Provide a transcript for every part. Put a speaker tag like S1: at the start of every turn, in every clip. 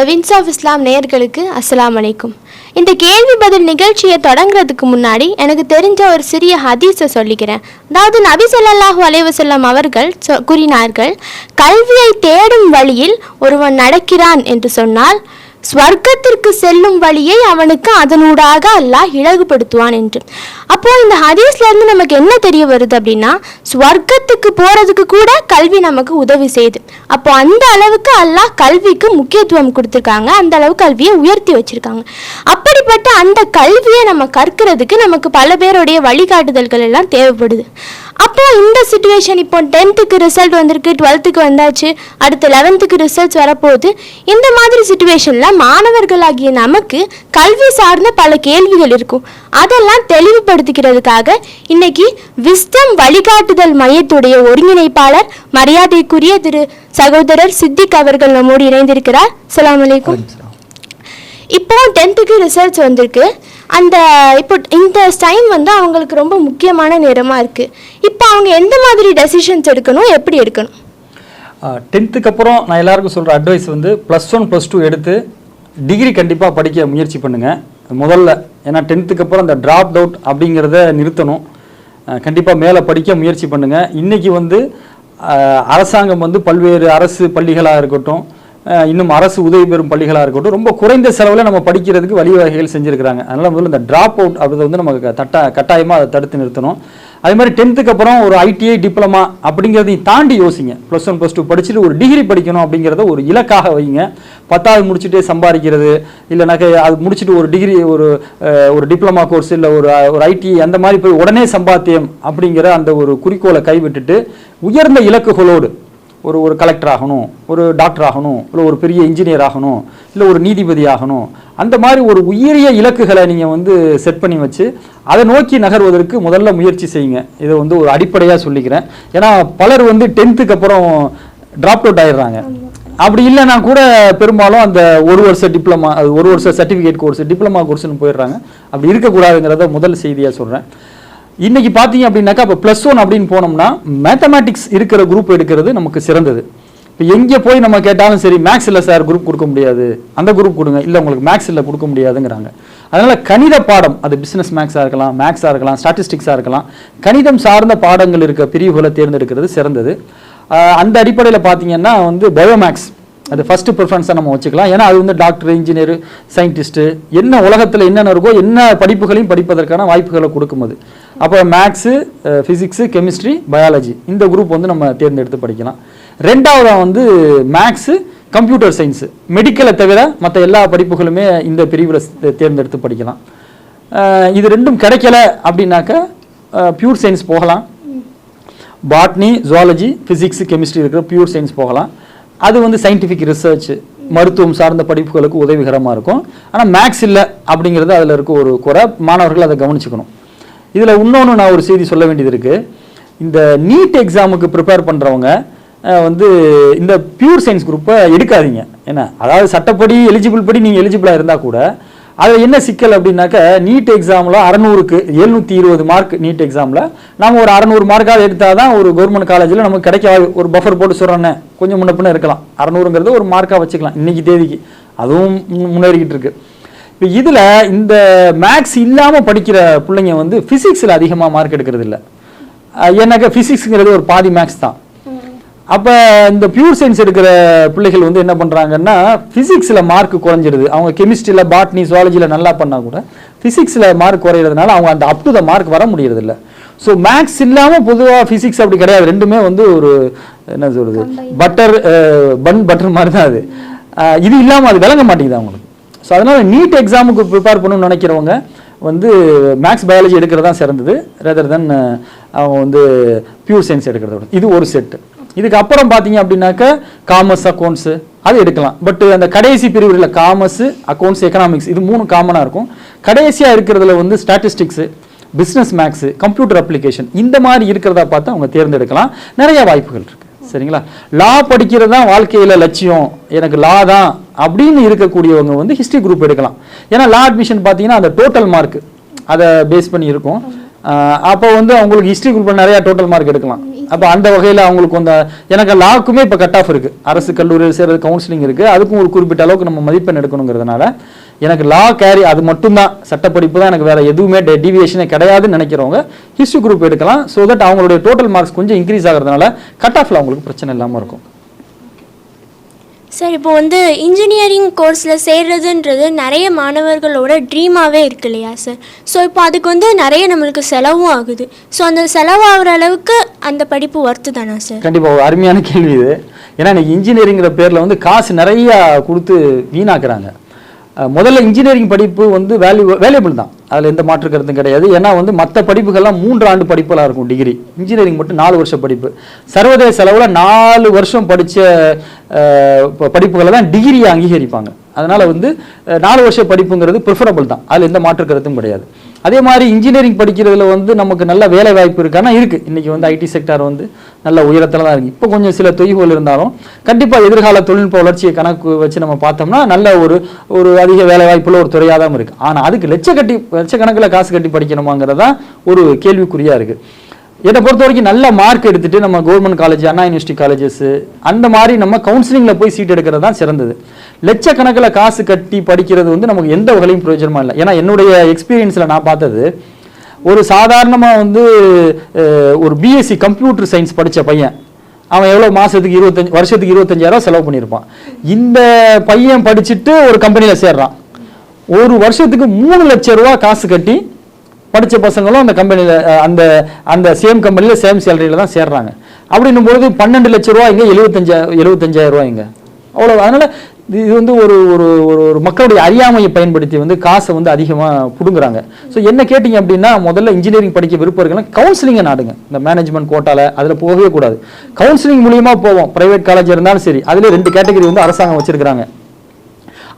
S1: The wins of Islam நேயர்களுக்கு அஸ்லாம் அலைக்கும். இந்த கேள்வி பதில் நிகழ்ச்சியை தொடங்குறதுக்கு முன்னாடி எனக்கு தெரிஞ்ச ஒரு சிறிய ஹதீஸை சொல்லிக்கிறேன். அதாவது நபி ஸல்லல்லாஹு அலைவசல்லம் அவர்கள் சொ- கூறினார்கள் கல்வியை தேடும் வழியில் ஒருவன் நடக்கிறான் என்று சொன்னால் ஸ்வர்க்கத்திற்கு செல்லும் வழியை அவனுக்கு அதனூடாக அல்லாஹ் இழகுபடுத்துவான் என்று. அப்போ இந்த ஹதீஸ்ல இருந்து நமக்கு என்ன தெரிய வருது அப்படின்னா ஸ்வர்க்கத்துக்கு போறதுக்கு கூட கல்வி நமக்கு உதவி செய்யுது. அப்போ அந்த அளவுக்கு அல்லாஹ் கல்விக்கு முக்கியத்துவம் கொடுத்துருக்காங்க. அந்த அளவு கல்வியை உயர்த்தி வச்சிருக்காங்க. அப்படிப்பட்ட அந்த கல்வியை நம்ம கற்கிறதுக்கு நமக்கு பல பேருடைய வழிகாட்டுதல்கள் எல்லாம் தேவைப்படுது. அப்போ இந்த சுச்சுவேஷன் இப்போ டென்த்துக்கு ரிசல்ட் வந்திருக்கு டுவெல்த்துக்கு வந்தாச்சு அடுத்து லெவன்த்துக்கு ரிசல்ட்ஸ் வரப்போகுது. இந்த மாதிரி சுச்சுவேஷனில் மாணவர்களாகிய நமக்கு கல்வி சார்ந்த பல கேள்விகள் இருக்கும். அதெல்லாம் தெளிவுபடுத்திக்கிறதுக்காக இன்னைக்கு விஸ்டம் வழிகாட்டுதல் மையத்துடைய ஒருங்கிணைப்பாளர் மரியாதைக்குரிய திரு சகோதரர் சித்திக் அவர்கள் நம்மோடு இணைந்திருக்கிறார். சலாம் அலைக்கும். இப்போ டென்த்துக்கு ரிசல்ட்ஸ் வந்திருக்கு. அந்த இப்போ இந்த டைம் வந்து அவங்களுக்கு ரொம்ப முக்கியமான நேரமாக இருக்குது இப்போ அவங்க எந்த மாதிரி டெசிஷன்ஸ் எடுக்கணும் எப்படி எடுக்கணும்?
S2: டென்த்துக்கு அப்புறம் நான் எல்லாருக்கும் சொல்கிற அட்வைஸ் வந்து ப்ளஸ் ஒன் ப்ளஸ் டூ எடுத்து டிகிரி கண்டிப்பாக படிக்க முயற்சி பண்ணுங்கள் முதல்ல ஏன்னா டென்த்துக்கு அப்புறம் அந்த ட்ராப் அவுட் அப்படிங்கிறத நிறுத்தணும். கண்டிப்பாக மேலே படிக்க முயற்சி பண்ணுங்கள் இன்றைக்கி வந்து அரசாங்கம் வந்து பல்வேறு அரசு பள்ளிகளாக இருக்கட்டும் இன்னும் அரசு உதவி பெறும் பள்ளிகளாக இருக்கட்டும் ரொம்ப குறைந்த செலவில் நம்ம படிக்கிறதுக்கு வழிவகைகள் செஞ்சுருக்கிறாங்க. அதனால் முதல்ல இந்த ட்ராப் அவுட் அப்படிதை வந்து நமக்கு தட்டா கட்டாயமாக அதை தடுத்து நிறுத்தணும். அதே மாதிரி டென்த்துக்கு அப்புறம் ஒரு ஐடிஐ டிப்ளமா அப்படிங்கிறதையும் தாண்டி யோசிங்க. ப்ளஸ் ஒன் ப்ளஸ் டூ படிச்சுட்டு ஒரு டிகிரி படிக்கணும் அப்படிங்கிறத ஒரு இலக்காக வைங்க. பத்தாவது முடிச்சுட்டே சம்பாதிக்கிறது இல்லைனாக்க அது முடிச்சுட்டு ஒரு டிகிரி ஒரு ஒரு டிப்ளமா கோர்ஸ் இல்லை ஒரு ஒரு ஐடி அந்த மாதிரி போய் உடனே சம்பாத்தியம் அப்படிங்கிற அந்த ஒரு குறிக்கோளை கைவிட்டுட்டு உயர்ந்த இலக்குகளோடு ஒரு ஒரு கலெக்டர் ஆகணும் ஒரு டாக்டர் ஆகணும் இல்லை ஒரு பெரிய இன்ஜினியர் ஆகணும் இல்லை ஒரு நீதிபதி ஆகணும். அந்த மாதிரி ஒரு உயரிய இலக்குகளை நீங்கள் வந்து செட் பண்ணி வச்சு அதை நோக்கி நகர்வதற்கு முதல்ல முயற்சி செய்யுங்க. இதை வந்து ஒரு அடிப்படையாக சொல்லிக்கிறேன். ஏன்னா பலர் வந்து டென்த்துக்கு அப்புறம் ட்ராப் அவுட் ஆயிடுறாங்க. அப்படி இல்லைன்னா கூட பெரும்பாலும் அந்த ஒரு வருஷ டிப்ளமா அது ஒரு வருஷ சர்டிஃபிகேட் கோர்ஸ் டிப்ளமா கோர்ஸ்னு போயிடுறாங்க. அப்படி இருக்கக்கூடாதுங்கிறத முதல் செய்தியாக சொல்கிறேன் இன்னைக்கு பார்த்தீங்க அப்படின்னாக்கா இப்போ ப்ளஸ் ஒன் அப்படின்னு போனோம்னா மேத்தமேட்டிக்ஸ் இருக்கிற குரூப் எடுக்கிறது நமக்கு சிறந்தது. இப்போ எங்கே போய் நம்ம கேட்டாலும் சரி மேக்ஸ் இல்லை சார் குரூப் கொடுக்க முடியாது. அந்த குரூப் கொடுங்க. இல்லை உங்களுக்கு மேக்ஸ் இல்லை கொடுக்க முடியாதுங்கிறாங்க. அதனால் கணித பாடம் அது பிஸ்னஸ் மேக்ஸாக இருக்கலாம் மேக்ஸாக இருக்கலாம் ஸ்டாட்டிஸ்டிக்ஸாக இருக்கலாம் கணிதம் சார்ந்த பாடங்கள் இருக்க பிரிவுகளை தேர்ந்தெடுக்கிறது சிறந்தது. அந்த அடிப்படையில் பார்த்தீங்கன்னா வந்து பயோமேக்ஸ் அது ஃபஸ்ட்டு ப்ரிஃபரன்ஸாக நம்ம வச்சுக்கலாம். ஏன்னா அது வந்து டாக்டர் இன்ஜினியர் சயின்டிஸ்ட்டு என்ன உலகத்தில் என்னென்ன இருக்கோ என்ன படிப்புகளையும் படிப்பதற்கான வாய்ப்புகளை கொடுக்கும் அது அப்போ மேக்ஸு ஃபிசிக்ஸு கெமிஸ்ட்ரி பயாலஜி இந்த குரூப் வந்து நம்ம தேர்ந்தெடுத்து படிக்கலாம். ரெண்டாவதாக வந்து மேக்ஸு கம்ப்யூட்டர் சயின்ஸு மெடிக்கலை தவிர மற்ற எல்லா படிப்புகளுமே இந்த பிரிவில் தேர்ந்தெடுத்து படிக்கலாம். இது ரெண்டும் கிடைக்கல அப்படின்னாக்க பியூர் சயின்ஸ் போகலாம். பாட்னி ஜுவாலஜி ஃபிசிக்ஸ் கெமிஸ்ட்ரி இருக்கிற பியூர் சயின்ஸ் போகலாம். அது வந்து சயின்டிஃபிக் ரிசர்ச் மருத்துவம் சார்ந்த படிப்புகளுக்கு உதவிகரமாக இருக்கும். ஆனால் மேக்ஸ் இல்லை அப்படிங்கிறது அதில் இருக்க ஒரு குறை. மாணவர்கள் அதை கவனிச்சுக்கணும். இதில் இன்னொன்று நான் ஒரு செய்தி சொல்ல வேண்டியது இருக்குது இந்த நீட் எக்ஸாமுக்கு ப்ரிப்பேர் பண்ணுறவங்க வந்து இந்த பியூர் சயின்ஸ் குரூப்பை எடுக்காதீங்க. என்ன அதாவது சட்டப்படி எலிஜிபிள் படி நீங்கள் எலிஜிபிளாக இருந்தால் கூட அதில் என்ன சிக்கல் அப்படின்னாக்க நீட் எக்ஸாமில் அறநூறுக்கு எழுநூற்றி இருபது மார்க் நீட் எக்ஸாமில் நம்ம ஒரு அறநூறு மார்க்காக எடுத்தால் தான் ஒரு கவர்மெண்ட் காலேஜில் நமக்கு கிடைக்க ஒரு பஃபர் போட்டு சொல்கிறோன்னே கொஞ்சம் முன்ன இருக்கலாம். அறநூறுங்கிறது ஒரு மார்க்காக வச்சுக்கலாம் இன்றைக்கி தேதிக்கு. அதுவும் முன்னேறிக்கிட்டு இருக்குது இப்போ இதில் இந்த மேக்ஸ் இல்லாமல் படிக்கிற பிள்ளைங்க வந்து ஃபிசிக்ஸில் அதிகமாக மார்க் எடுக்கிறது இல்லை. ஏன்னாக்கா ஃபிசிக்ஸுங்கிறது ஒரு பாதி மேக்ஸ் தான். அப்போ இந்த பியூர் சயின்ஸ் எடுக்கிற பிள்ளைகள் வந்து என்ன பண்ணுறாங்கன்னா ஃபிசிக்ஸில் மார்க் குறைஞ்சிருது. அவங்க கெமிஸ்ட்ரியில் பாட்னி ஜுவாலஜியில் நல்லா பண்ணால் கூட ஃபிசிக்ஸில் மார்க் குறையிறதுனால அவங்க அந்த அப் டு த மார்க் வர முடியறதில்ல ஸோ மேக்ஸ் இல்லாமல் பொதுவாக ஃபிசிக்ஸ் அப்படி கிடையாது. ரெண்டுமே வந்து ஒரு என்ன சொல்கிறது பட்டர் பன் பட்டர் மாதிரி தான் அது. இது இல்லாமல் அது விளங்க மாட்டேங்குது அவங்களுக்கு. ஸோ அதனால் நீட் எக்ஸாமுக்கு ப்ரிப்பேர் பண்ணணும்னு நினைக்கிறவங்க வந்து மேக்ஸ் பயாலஜி எடுக்கிறது தான் சிறந்தது ரேதர் தென் uh, அவங்க வந்து பியூர் சயின்ஸ் எடுக்கிறத விட. இது ஒரு செட்டு இதுக்கு அப்புறம் பார்த்தீங்க அப்படின்னாக்க காமர்ஸ் அக்கௌண்ட்ஸு அது எடுக்கலாம். பட் அந்த கடைசி பிரிவுகளில் காமர்ஸ் அக்கௌண்ட்ஸ் எக்கனாமிக்ஸ் இது மூணு காமனாக இருக்கும். கடைசியாக இருக்கிறதுல வந்து statistics business maths computer application இந்த மாதிரி இருக்கிறதா பார்த்து அவங்க தேர்ந்தெடுக்கலாம். நிறைய வாய்ப்புகள் இருக்குது சரிங்களா? லா படிக்கிறது தான் வாழ்க்கையில் லட்சியம். எனக்கு லா தான் அப்படின்னு இருக்கக்கூடியவங்க வந்து ஹிஸ்ட்ரி குரூப் எடுக்கலாம். ஏன்னா லா அட்மிஷன் பார்த்தீங்கன்னா அந்த டோட்டல் மார்க் அதை பேஸ் பண்ணி இருக்கும். அப்போ வந்து அவங்களுக்கு ஹிஸ்ட்ரி குரூப்பில் நிறையா டோட்டல் மார்க் எடுக்கலாம். அப்போ அந்த வகையில் அவங்களுக்கு அந்த எனக்கு லாக்குமே இப்போ கட் ஆஃப் இருக்குது அரசு கல்லூரியில் சேர்றது கவுன்சிலிங் இருக்குது அதுக்கும் ஒரு குறிப்பிட்ட அளவுக்கு நம்ம மதிப்பெண் எடுக்கணுங்கிறதுனால எனக்கு லா கேரி அது மட்டும்தான். சட்டப்படிப்பு தான் எனக்கு வேற எதுவுமே டிவியேஷனே கிடையாதுன்னு நினைக்கிறவங்க ஹிஸ்ட்ரி குரூப் எடுக்கலாம். ஸோ தட் அவங்களுடைய டோட்டல் மார்க்ஸ் கொஞ்சம் இன்க்ரீஸ் ஆகிறதுனால கட் ஆஃப்ல அவங்களுக்கு பிரச்சனை இல்லாமல் இருக்கும்.
S3: சார் இப்போ வந்து இன்ஜினியரிங் கோர்ஸில் சேர்றதுன்றது நிறைய மாணவர்களோட ட்ரீமாகவே இருக்கு இல்லையா சார் ஸோ இப்போ அதுக்கு வந்து நிறைய நம்மளுக்கு செலவும் ஆகுது. ஸோ அந்த செலவாகிற அளவுக்கு அந்த படிப்பு ஒர்த்து தானா சார்
S2: கண்டிப்பாக அருமையான கேள்வி இது. ஏன்னா இன்ஜினியரிங்கிற பேரில் வந்து காசு நிறைய கொடுத்து வீணாக்குறாங்க. முதல்ல இன்ஜினியரிங் படிப்பு வந்து வேல்யூ வேல்யூபிள் தான். அதில் எந்த மாற்று கருத்தும் கிடையாது. ஏன்னா வந்து மற்ற படிப்புகள்லாம் மூன்று ஆண்டு படிப்புகளாக இருக்கும் டிகிரி இன்ஜினியரிங் மட்டும் நாலு வருஷம் படிப்பு. சர்வதேச அளவில் நாலு வருஷம் படித்த படிப்புகளை தான் டிகிரியை அங்கீகரிப்பாங்க. அதனால் வந்து நாலு வருஷம் படிப்புங்கிறது ப்ரிஃபரபிள் தான். அதில் எந்த மாற்று கருத்தும் கிடையாது. அதே மாதிரி இன்ஜினியரிங் படிக்கிறதுல வந்து நமக்கு நல்ல வேலை வாய்ப்பு இருக்கானா இருக்கு. இன்னைக்கு வந்து ஐடி செக்டார் வந்து நல்ல உயரத்தில் தான் இருக்கு. இப்போ கொஞ்சம் சில தொய்வுகள் இருந்தாலும் கண்டிப்பாக எதிர்கால தொழில்நுட்ப வளர்ச்சியை கணக்கு வச்சு நம்ம பார்த்தோம்னா நல்ல ஒரு ஒரு அதிக வேலை வாய்ப்புள்ள ஒரு துறையாக தான் இருக்கு. ஆனால் அதுக்கு லட்ச கட்டி லட்சக்கணக்கில் காசு கட்டி படிக்கணுமாங்கிறதா ஒரு கேள்விக்குறியா இருக்கு. என்னை பொறுத்த வரைக்கும் நல்ல மார்க் எடுத்துட்டு நம்ம government college Anna university colleges அந்த மாதிரி நம்ம கவுன்சிலிங்கில் போய் சீட் எடுக்கிறது தான் சிறந்தது. லட்சக்கணக்கில் காசு கட்டி படிக்கிறது வந்து நமக்கு எந்த வகையிலும் பிரயோஜனமாக இல்லை. ஏன்னா என்னுடைய எக்ஸ்பீரியன்ஸில் நான் பார்த்தது ஒரு சாதாரணமாக வந்து ஒரு பிஎஸ்சி கம்ப்யூட்டர் சயின்ஸ் படித்த பையன். அவன் எவ்வளோ மாதத்துக்கு இருபத்தஞ்சு வருஷத்துக்கு இருபத்தஞ்சாயிரம் செலவு பண்ணியிருப்பான். இந்த பையன் படிச்சுட்டு ஒரு கம்பெனியில் சேர்றான். ஒரு வருஷத்துக்கு மூணு லட்ச ரூபா காசு கட்டி படித்த பசங்களும் அந்த கம்பெனியில் அந்த அந்த சேம் கம்பெனியில் சேம் சேலரியில் தான் சேர்றாங்க. அப்படின்னும் பொழுது பன்னெண்டு லட்ச ரூபா இங்கே எழுபத்தஞ்சா எழுபத்தஞ்சாயிரம் ரூபா இங்கே. அவ்வளோ அதனால் இது இது வந்து ஒரு ஒரு ஒரு ஒரு மக்களுடைய அறியாமையை பயன்படுத்தி வந்து காசை வந்து அதிகமாக பிடுங்குறாங்க. ஸோ என்ன கேட்டிங்க அப்படின்னா முதல்ல இன்ஜினியரிங் படிக்க விருப்பம் கவுன்சிலிங்கை நாடுங்க. இந்த மேனேஜ்மெண்ட் கோட்டால அதில் போகவே கூடாது. கவுன்சிலிங் மூலியமாக போவோம். ப்ரைவேட் காலேஜ் இருந்தாலும் சரி. அதில் ரெண்டு கேட்டகரி வந்து அரசாங்கம் வச்சிருக்கிறாங்க.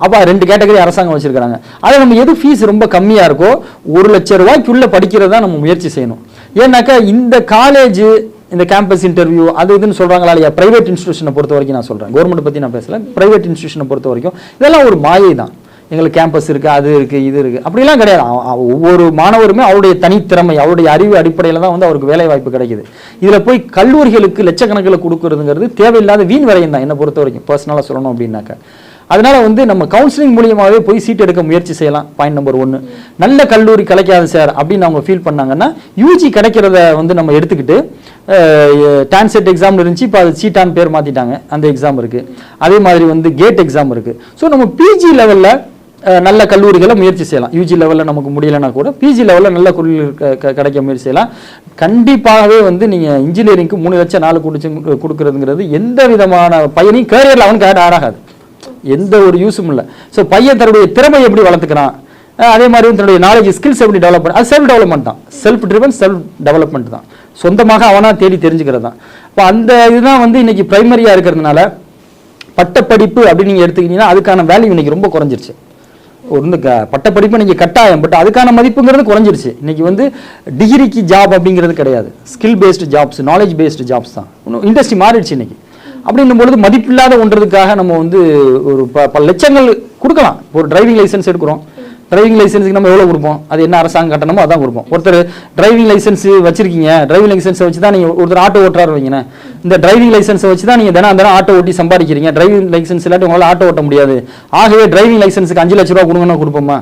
S2: அப்போ ரெண்டு கேட்டகரி அரசாங்கம் வச்சிருக்காங்க அதை நம்ம எது ஃபீஸ் ரொம்ப கம்மியாக இருக்கோ ஒரு லட்ச ரூபாய்க்குள்ளே படிக்கிறதா நம்ம முயற்சி செய்யணும். ஏன்னாக்கா இந்த காலேஜ் இந்த கேம்பஸ் இன்டர்வியூ அது இதுன்னு சொல்கிறாங்களா இல்லையா பிரைவேட் இன்ஸ்டியூஷனை பொறுத்த வரைக்கும் நான் சொல்கிறேன் கவர்மெண்ட் பற்றி நான் பேசல. ப்ரைவேட் இன்ஸ்டியூஷனை பொறுத்த வரைக்கும் இதெல்லாம் ஒரு மாயை தான். எங்களுக்கு கேம்பஸ் இருக்குது அது இருக்குது இது இருக்குது அப்படிலாம் கிடையாது. ஒவ்வொரு மாணவருமே அவருடைய தனித்திறமை அவருடைய அறிவு அடிப்படையில் தான் வந்து அவருக்கு வேலை வாய்ப்பு கிடைக்குது. இதில் போய் கல்லூரிகளுக்கு லட்சக்கணக்கில் கொடுக்கறதுங்கிறது தேவையில்லாத வீண் வரையும் தான் என்னை பொறுத்த வரைக்கும் பர்சனலாக சொல்லணும் அப்படின்னாக்க. அதனால் வந்து நம்ம கவுன்சிலிங் மூலியமாகவே போய் சீட் எடுக்க முயற்சி செய்யலாம். பாயிண்ட் நம்பர் ஒன்று நல்ல கல்லூரி கிடைக்காது சார் அப்படின்னு அவங்க ஃபீல் பண்ணாங்கன்னா யூஜி கிடைக்கிறத வந்து நம்ம எடுத்துக்கிட்டு டான்செட் எக்ஸாம் இருந்துச்சு இப்போ அது சீட்டான் பேர் மாற்றிட்டாங்க அந்த எக்ஸாம் இருக்குது அதே மாதிரி வந்து கேட் எக்ஸாம் இருக்குது ஸோ நம்ம பிஜி லெவலில் நல்ல கல்லூரிகளை முயற்சி செய்யலாம். யூஜி லெவலில் நமக்கு முடியலைன்னா கூட பிஜி லெவலில் நல்ல கல்லூரி கிடைக்க முயற்சி செய்யலாம். கண்டிப்பாகவே வந்து நீங்கள் இன்ஜினியரிங்க்கு மூணு லட்சம் நாலு கொடுச்சு கொடுக்குறதுங்கிறது எந்த விதமான பயனையும் கேரியரில் அவனுக்கு ஆட் ஆடாகாது எந்த ஒரு யூஸும் இல்லை. ஸோ பையன் தன்னுடைய திறமையை எப்படி வளர்த்துக்கிறான்? அதே மாதிரி தன்னுடைய நாலேஜ் ஸ்கில்ஸ் எப்படி டெவலப் பண்ண அது செல்ஃப் டெவலப்மெண்ட் தான். செல்ஃப் ட்ரிவன் செல்ஃப் டெவலப்மெண்ட் தான். சொந்தமாக அவனாக தேடி தெரிஞ்சுக்கிறது தான். இப்போ அந்த இதுதான் வந்து இன்னைக்கு பிரைமரியாக இருக்கிறதுனால பட்டப்படிப்பு அப்படின்னு நீங்கள் எடுத்துக்கிட்டீங்கன்னா அதுக்கான வேல்யூ இன்னைக்கு ரொம்ப குறைஞ்சிருச்சு. ஒரு இந்த க- பட்டப்படிப்பு இன்றைக்கி கட்டாயம் பட் அதுக்கான மதிப்புங்கிறது குறைஞ்சிருச்சு. இன்றைக்கி வந்து டிகிரிக்கு ஜாப் அப்படிங்கிறது கிடையாது. Skill based jobs knowledge based jobs தான் இண்டஸ்ட்ரி மாறிடுச்சு இன்றைக்கி அப்படின்னும் பொழுது மதிப்பில்லாத ஒன்றதுக்காக நம்ம வந்து ஒரு ப பல லட்சங்கள் கொடுக்கலாம். ஒரு டிரைவிங் லைசன்ஸ் எடுக்கிறோம். டிரைவிங் லைசன்ஸுக்கு நம்ம எவ்வளோ கொடுப்போம்? அது என்ன அரசாங்கம் கட்டணமோ அதான் கொடுப்போம். ஒருத்தர் டிரைவிங் லைசன்ஸ் வச்சிருக்கீங்க. டிரைவிங் லைசன்ஸை வச்சு தான் நீங்கள் ஒருத்தர் ஆட்டோ ஓட்டுறாரு வைங்களேன். இந்த டிரைவிங் லைசன்ஸை வச்சு தான் நீங்கள் தினம் தினம் ஆட்டோ ஓட்டி சம்பாதிக்கிறீங்க. டிரைவிங் லைசன்ஸ் இல்லாட்டி உங்களால் ஆட்டோ ஓட்ட முடியாது. ஆகவே டிரைவிங் லைசன்ஸுக்கு அஞ்சு லட்ச ரூபா கொடுங்கன்னா கொடுப்போமா?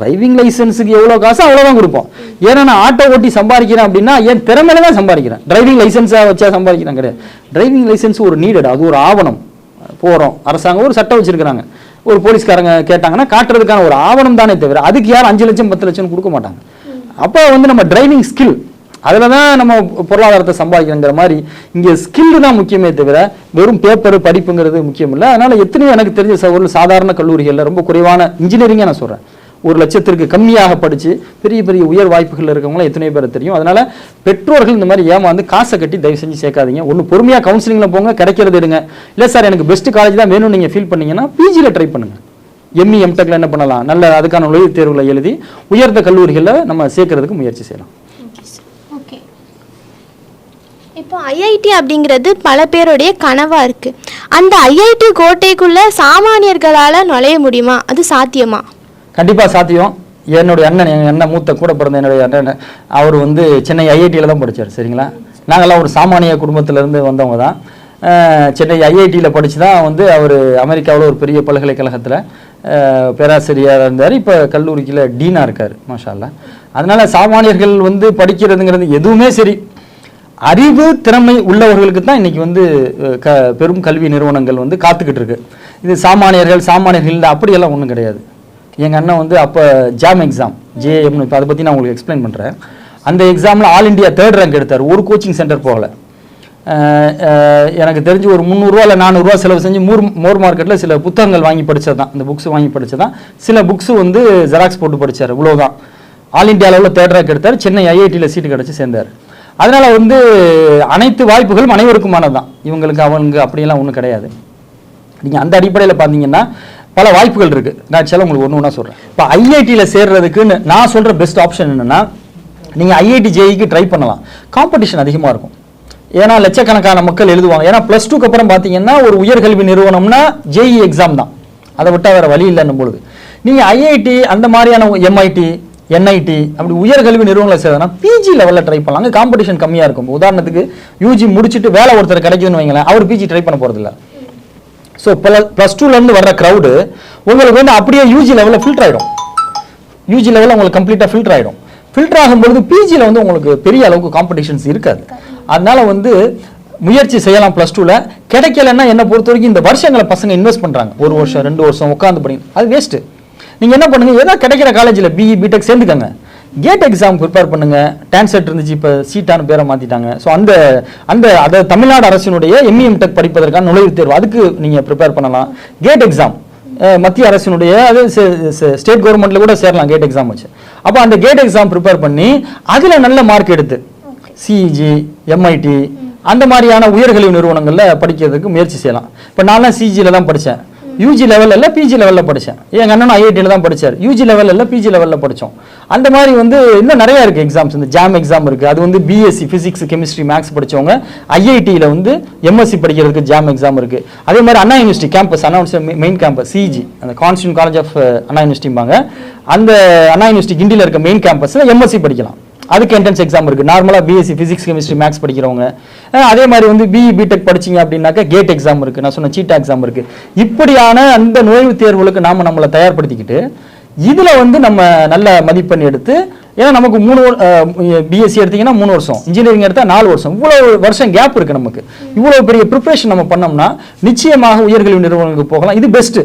S2: டிரைவிங் லைசன்ஸுக்கு எவ்வளோ காசு அவ்வளோதான் கொடுப்போம். ஏன்னா நான் ஆட்டோ ஓட்டி சம்பாதிக்கிறேன் அப்படின்னா என் திறமையில தான் சம்பாதிக்கிறேன். டிரைவிங் லைசன்ஸாக வச்சா சம்பாதிக்கிறேன் கிடையாது. டிரைவிங் லைசன்ஸ் ஒரு நீடட் அது ஒரு ஆவணம். போகிறோம் அரசாங்கம் ஒரு சட்டம் வச்சிருக்கிறாங்க. ஒரு போலீஸ்காரங்க கேட்டாங்கன்னா காட்டுறதுக்கான ஒரு ஆவணம் தானே தவிர அதுக்கு யார் அஞ்சு லட்சம் பத்து லட்சம் கொடுக்க மாட்டாங்க. அப்போ வந்து நம்ம டிரைவிங் ஸ்கில் அதில் தான் நம்ம பொருளாதாரத்தை சம்பாதிக்கணுங்கிற மாதிரி இங்கே ஸ்கில் தான் முக்கியமே தவிர வெறும் பேப்பர் படிப்புங்கிறது முக்கியம் இல்லை. அதனால் எத்தனையோ எனக்கு தெரிஞ்ச ஒரு சாதாரண கல்லூரிகளில் ரொம்ப குறைவான இன்ஜினியரிங்காக நான் சொல்கிறேன் ஒரு லட்சத்திற்கு கம்மியாக படித்து பெரிய பெரிய உயர் வாய்ப்புகள் இருக்கவங்களாம் எத்தனையோ பேர் தெரியும். அதனால பெற்றோர்கள் இந்த மாதிரி ஏமாந்து காசை கட்டி தயவு செஞ்சு சேர்க்காதீங்க. ஒன்று பொறுமையாக கவுன்சிலிங்கில் போங்க கிடைக்கிறது எடுங்க. இல்லை சார் எனக்கு பெஸ்ட் காலேஜ் தான் வேணும்னு நீங்கள் ஃபீல் பண்ணீங்கன்னா பிஜியில் ட்ரை பண்ணுங்க. எம்இ எம்டெக்கில் என்ன பண்ணலாம்? நல்ல அதுக்கான நுழைவுத் தேர்வுகளை எழுதி உயர்ந்த கல்லூரிகளில் நம்ம சேர்க்கறதுக்கு முயற்சி செய்யலாம்.
S1: ஓகே இப்போ ஐஐடி அப்படிங்கிறது பல பேருடைய கனவாக இருக்குது அந்த ஐஐடி கோட்டைக்குள்ளே சாமானியர்களால் நுழைய முடியுமா? அது சாத்தியமா?
S2: கண்டிப்பாக சாத்தியம். என்னுடைய அண்ணன் எங்கள் அண்ணன் மூத்த கூட பிறந்த என்னுடைய அண்ணன் அவர் வந்து சென்னை ஐஐடியில் தான் படித்தார் சரிங்களா? நாங்கள்லாம் ஒரு சாமானிய குடும்பத்திலேருந்து வந்தவங்க தான். சென்னை ஐஐடியில் படித்து தான் வந்து அவர் அமெரிக்காவில் ஒரு பெரிய பல்கலைக்கழகத்தில் பேராசிரியராக இருந்தார். இப்போ கல்லூரிக்கில் டீனாக இருக்கார் மாஷா அதனால் சாமானியர்கள் வந்து படிக்கிறதுங்கிறது எதுவுமே சரி. அறிவு திறமை உள்ளவர்களுக்கு தான் இன்னைக்கு வந்து க பெரும் கல்வி நிறுவனங்கள் வந்து காத்துக்கிட்டு இருக்கு. இது சாமானியர்கள் சாமானியர்கள் இல்லை அப்படியெல்லாம் ஒன்றும் கிடையாது. எங்கள் அண்ணன் வந்து அப்போ ஜாம் எக்ஸாம் ஜேஎம்னு இப்போ அதை பற்றி நான் உங்களுக்கு எக்ஸ்பிளைன் பண்ணுறேன் அந்த எக்ஸாமில் ஆல் இந்தியா தேர்ட் ரேங்க் எடுத்தார். ஒரு கோச்சிங் சென்டர் போகலை. எனக்கு தெரிஞ்சு ஒரு முந்நூறுரூவா இல்லை நானூறுரூவா செலவு செஞ்சு மூர் மோர் மார்க்கெட்டில் சில புத்தகங்கள் வாங்கி படித்தது தான் இந்த புக்ஸ் வாங்கி படித்தது தான் சில புக்ஸு வந்து ஜெராக்ஸ் போட்டு படித்தார் இவ்வளோதான் ஆல் இண்டியா லெவலில் தேர்ட் ரேங்க் எடுத்தார். சென்னை ஐஐடியில் சீட்டு கிடச்சி சேர்ந்தார். அதனால் வந்து அனைத்து வாய்ப்புகளும் அனைவருக்குமானது தான் இவங்களுக்கு அவங்களுக்கு அப்படியெல்லாம் ஒன்றும் கிடையாது. நீங்கள் அந்த அடிப்படையில் பார்த்தீங்கன்னா பல வாய்ப்புகள் இருக்குது நான் சில உங்களுக்கு ஒன்று ஒன்றா சொல்கிறேன் இப்போ ஐஐடியில் சேர்றதுக்குன்னு நான் சொல்கிற பெஸ்ட் ஆப்ஷன் என்னென்னா நீங்கள் ஐஐடி ஜேஇக்கு ட்ரை பண்ணலாம். காம்படிஷன் அதிகமாக இருக்கும். ஏன்னா லட்சக்கணக்கான மக்கள் எழுதுவாங்க. ஏன்னா ப்ளஸ் டூக்கு அப்புறம் பார்த்தீங்கன்னா ஒரு உயர்கல்வி நிறுவனம்னா ஜேஇ எக்ஸாம் தான். அதை விட்டால் வேறு வழி இல்லைன்னும் பொழுது. நீங்கள் ஐஐடி அந்த மாதிரியான எம்ஐடி என்ஐடி அப்படி உயர்கல்வி நிறுவனங்களை சேர்ந்தனா பிஜி லெவலில் ட்ரை பண்ணலாம். அங்கே காம்படிஷன் கம்மியாக இருக்கும். உதாரணத்துக்கு யூஜி முடிச்சுட்டு வேலை ஒருத்தர் கிடைக்குதுன்னு வைங்களேன் அவர் பிஜி ட்ரை பண்ண போகிறதில்ல ஸோ ப்ளஸ் டூலேருந்து வர்ற க்ரௌடு உங்களுக்கு வந்து அப்படியே யூஜி லெவலில் ஃபில்டர் ஆகிடும் யூஜி லெவலில் உங்களுக்கு கம்ப்ளீட்டாக ஃபில்டர் ஆகிடும் ஃபில்டர் ஆகும்பொழுது பிஜியில் வந்து உங்களுக்கு பெரிய அளவுக்கு காம்படிஷன்ஸ் இருக்காது. அதனால் வந்து முயற்சி செய்யலாம் ப்ளஸ் டூவில் கிடைக்கலன்னா என்னை பொறுத்த வரைக்கும் இந்த வருஷங்களை பசங்க இன்வெஸ்ட் பண்ணுறாங்க ஒரு வருஷம் ரெண்டு வருஷம் உட்காந்து பண்ணி அது வேஸ்ட்டு நீங்கள் என்ன பண்ணுங்கள் ஏதோ கிடைக்கிற காலேஜில் பிஇ பிடெக் சேர்ந்துக்கங்க. கேட் எக்ஸாம் ப்ரிப்பேர் பண்ணுங்க. டான்செட் இருந்துச்சு இப்போ சீட்டான்னு பேரை மாற்றிட்டாங்க ஸோ அந்த அந்த அதை தமிழ்நாடு அரசினுடைய எம்இஎம் டெக் படிப்பதற்கான நுழைவுத் தேர்வு அதுக்கு நீங்கள் ப்ரிப்பேர் பண்ணலாம். கேட் எக்ஸாம் மத்திய அரசினுடைய அது ஸ்டேட் கவர்மெண்ட்டில் கூட சேரலாம் கேட் எக்ஸாம் வச்சு. அப்போ அந்த கேட் எக்ஸாம் ப்ரிப்பேர் பண்ணி அதில் நல்ல மார்க் எடுத்து சிஇஜி எம்ஐடி அந்த மாதிரியான உயர்கல்வி நிறுவனங்களில் படிக்கிறதுக்கு முயற்சி செய்யலாம். இப்போ நான்லாம் சிஜியில் தான் படித்தேன் யூஜி லெவலில் இல்லை பிஜி லெவலில் படித்தேன் எங்கள் அண்ணனும் ஐஐடியில் தான் படித்தார் யூஜி லெவலில் இல்லை பிஜி லெவலில் படித்தோம் அந்த மாதிரி வந்து இன்னும் நிறையா இருக்குது எக்ஸாம்ஸ் இந்த ஜாம் எக்ஸாம் இருக்குது அது வந்து பிஎஸ்சி ஃபிசிக்ஸ் கெமிஸ்ட்ரி மேக்ஸ் படித்தவங்க ஐஐடியில் வந்து எம்எஸ்சி படிக்கிறதுக்கு ஜாம் எக்ஸாம் இருக்குது அதே மாதிரி Anna university campus Anna main campus CG அந்த கான்ஸ்டியூன் காலேஜ் ஆஃப் அண்ணா யூனிவர்சிட்டிம்பாங்க அந்த அண்ணா யூனிவர்சிட்டி கிண்டியில் இருக்க மெயின் கேம்பஸில் எம்எஸ்சி படிக்கலாம். அதுக்கு என்ட்ரன்ஸ் எக்ஸாம் இருக்குது நார்மலாக பிஎஸ்சி ஃபிசிக்ஸ் கெமிஸ்ட்ரி மேக்ஸ் படிக்கிறவங்க. அதே மாதிரி வந்து பிஇ பிடெக் படிச்சீங்க அப்படின்னாக்கா கேட் எக்ஸாம் இருக்குது நான் சொன்ன சீட்டா எக்ஸாம் இருக்குது இப்படியான அந்த நுழைவுத் தேர்வுகளுக்கு நாம் நம்மளை தயார்படுத்திக்கிட்டு இதில் வந்து நம்ம நல்ல மதிப்பெண் எடுத்து ஏன்னா நமக்கு மூணு பிஎஸ்சி எடுத்தீங்கன்னா மூணு வருஷம். இன்ஜினியரிங் எடுத்தால் நாலு வருஷம். இவ்வளோ வருஷம் கேப் இருக்குது நமக்கு. இவ்வளோ பெரிய ப்ரிப்பரேஷன் நம்ம பண்ணோம்னா நிச்சயமாக உயர்கல்வி நிறுவனங்களுக்கு போகலாம். இது பெஸ்ட்டு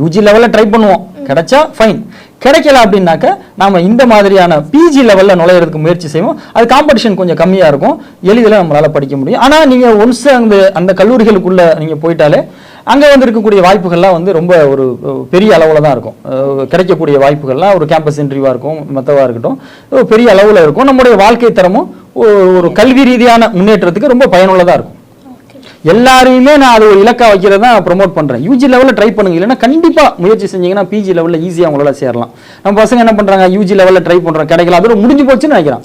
S2: யூஜி லெவலில் ட்ரை பண்ணுவோம். கிடைச்சா ஃபைன் கிடைக்கல அப்படின்னாக்க நாம் இந்த மாதிரியான பிஜி லெவலில் நுழையிறதுக்கு முயற்சி செய்வோம். அது காம்படிஷன் கொஞ்சம் கம்மியாக இருக்கும். எளிதில் நம்மளால் படிக்க முடியும். ஆனால் நீங்கள் ஒன்ஸ் அந்த அந்த கல்லூரிகளுக்குள்ளே நீங்கள் போயிட்டாலே அங்கே வந்து இருக்கக்கூடிய வாய்ப்புகள்லாம் வந்து ரொம்ப ஒரு பெரிய அளவில் தான் இருக்கும். கிடைக்கக்கூடிய வாய்ப்புகள்லாம் ஒரு கேம்பஸ் இன்டர்வியூவாக இருக்கும் மற்றவாக இருக்கட்டும் பெரிய அளவில் இருக்கும். நம்முடைய வாழ்க்கை தரமும் ஒரு கல்வி ரீதியான முன்னேற்றத்துக்கு ரொம்ப பயனுள்ளதாக இருக்கும். எல்லாரையுமே நான் அது ஒரு இலக்காக வைக்கிறத ப்ரொமோட் பண்ணுறேன் யூஜி லெவலில் ட்ரை பண்ணுங்க. இல்லைன்னா கண்டிப்பாக முயற்சி செஞ்சீங்கன்னா பிஜி லெவலில் ஈஸியாக அவங்களால சேரலாம். நம்ம பசங்க என்ன பண்ணுறாங்க யூஜி லெவலில் ட்ரை பண்ணுறோம் கிடைக்கல. அதோட முடிஞ்சு போச்சுன்னு நினைக்கிறான்.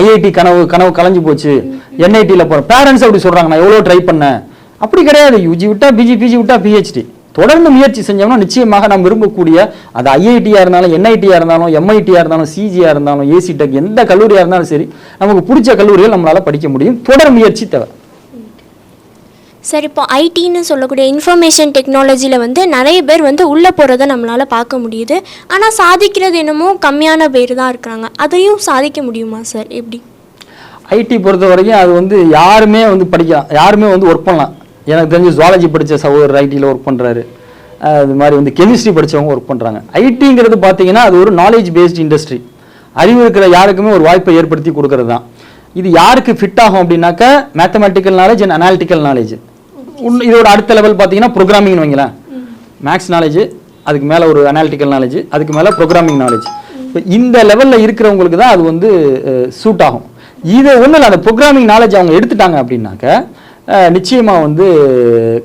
S2: ஐஐடி கனவு கனவு கலைஞ்சு போச்சு. என்ஐடியில் போகிறோம் பேரண்ட்ஸ் அப்படி சொல்கிறாங்க நான் எவ்வளோ ட்ரை பண்ணேன். அப்படி கிடையாது. யூஜி விட்டா பிஜி பிஜி விட்டா பிஹெச்டி தொடர்ந்து முயற்சி செஞ்சோம்னா நிச்சயமாக நாம் விரும்பக்கூடிய அது ஐஐடியாக இருந்தாலும் என்ஐடியாக இருந்தாலும் எம்ஐடியாக இருந்தாலும் சிஜியாக இருந்தாலும் ஏசி டெக் எந்த கல்லூரியாக இருந்தாலும் சரி நமக்கு பிடிச்ச கல்லூரிகள் நம்மளால் படிக்க முடியும். தொடர் முயற்சி தேவை.
S3: சார் இப்போ ஐடின்னு சொல்லக்கூடிய இன்ஃபர்மேஷன் டெக்னாலஜியில் வந்து நிறைய பேர் வந்து உள்ளே போகிறத நம்மளால் பார்க்க முடியுது. ஆனால் சாதிக்கிறது என்னமோ கம்மியான பேர் தான் இருக்கிறாங்க அதையும் சாதிக்க முடியுமா சார்? எப்படி?
S2: ஐடி பொறுத்த வரைக்கும் அது வந்து யாருமே வந்து படிக்கலாம் யாருமே வந்து ஒர்க் பண்ணலாம் எனக்கு தெரிஞ்சு ஜுவாலஜி படித்த சகோதரர் ஐடியில் ஒர்க் பண்ணுறாரு அது மாதிரி வந்து கெமிஸ்ட்ரி படிச்சவங்க ஒர்க் பண்ணுறாங்க ஐடிங்கிறது பார்த்தீங்கன்னா அது ஒரு நாலேஜ் பேஸ்ட் இண்டஸ்ட்ரி அறிவு இருக்கிற யாருக்குமே ஒரு வாய்ப்பை ஏற்படுத்தி கொடுக்கறது தான் இது யாருக்கு ஃபிட் ஆகும் அப்படின்னாக்கா mathematical knowledge and analytical knowledge இதோட அடுத்த லெவல் பார்த்தீங்கன்னா ப்ரோக்ராமிங்னு வைங்களேன். மேக்ஸ் நாலேஜ் அதுக்கு மேலே ஒரு அனாலிட்டிக்கல் நாலேஜ் அதுக்கு மேலே ப்ரோக்ராமிங் நாலேஜ் இப்போ இந்த லெவலில் இருக்கிறவங்களுக்கு தான் அது வந்து சூட் ஆகும். இது ஒன்றும் இல்லை அந்த ப்ரோக்ராமிங் நாலேஜ் அவங்க எடுத்துட்டாங்க அப்படின்னாக்க நிச்சயமாக வந்து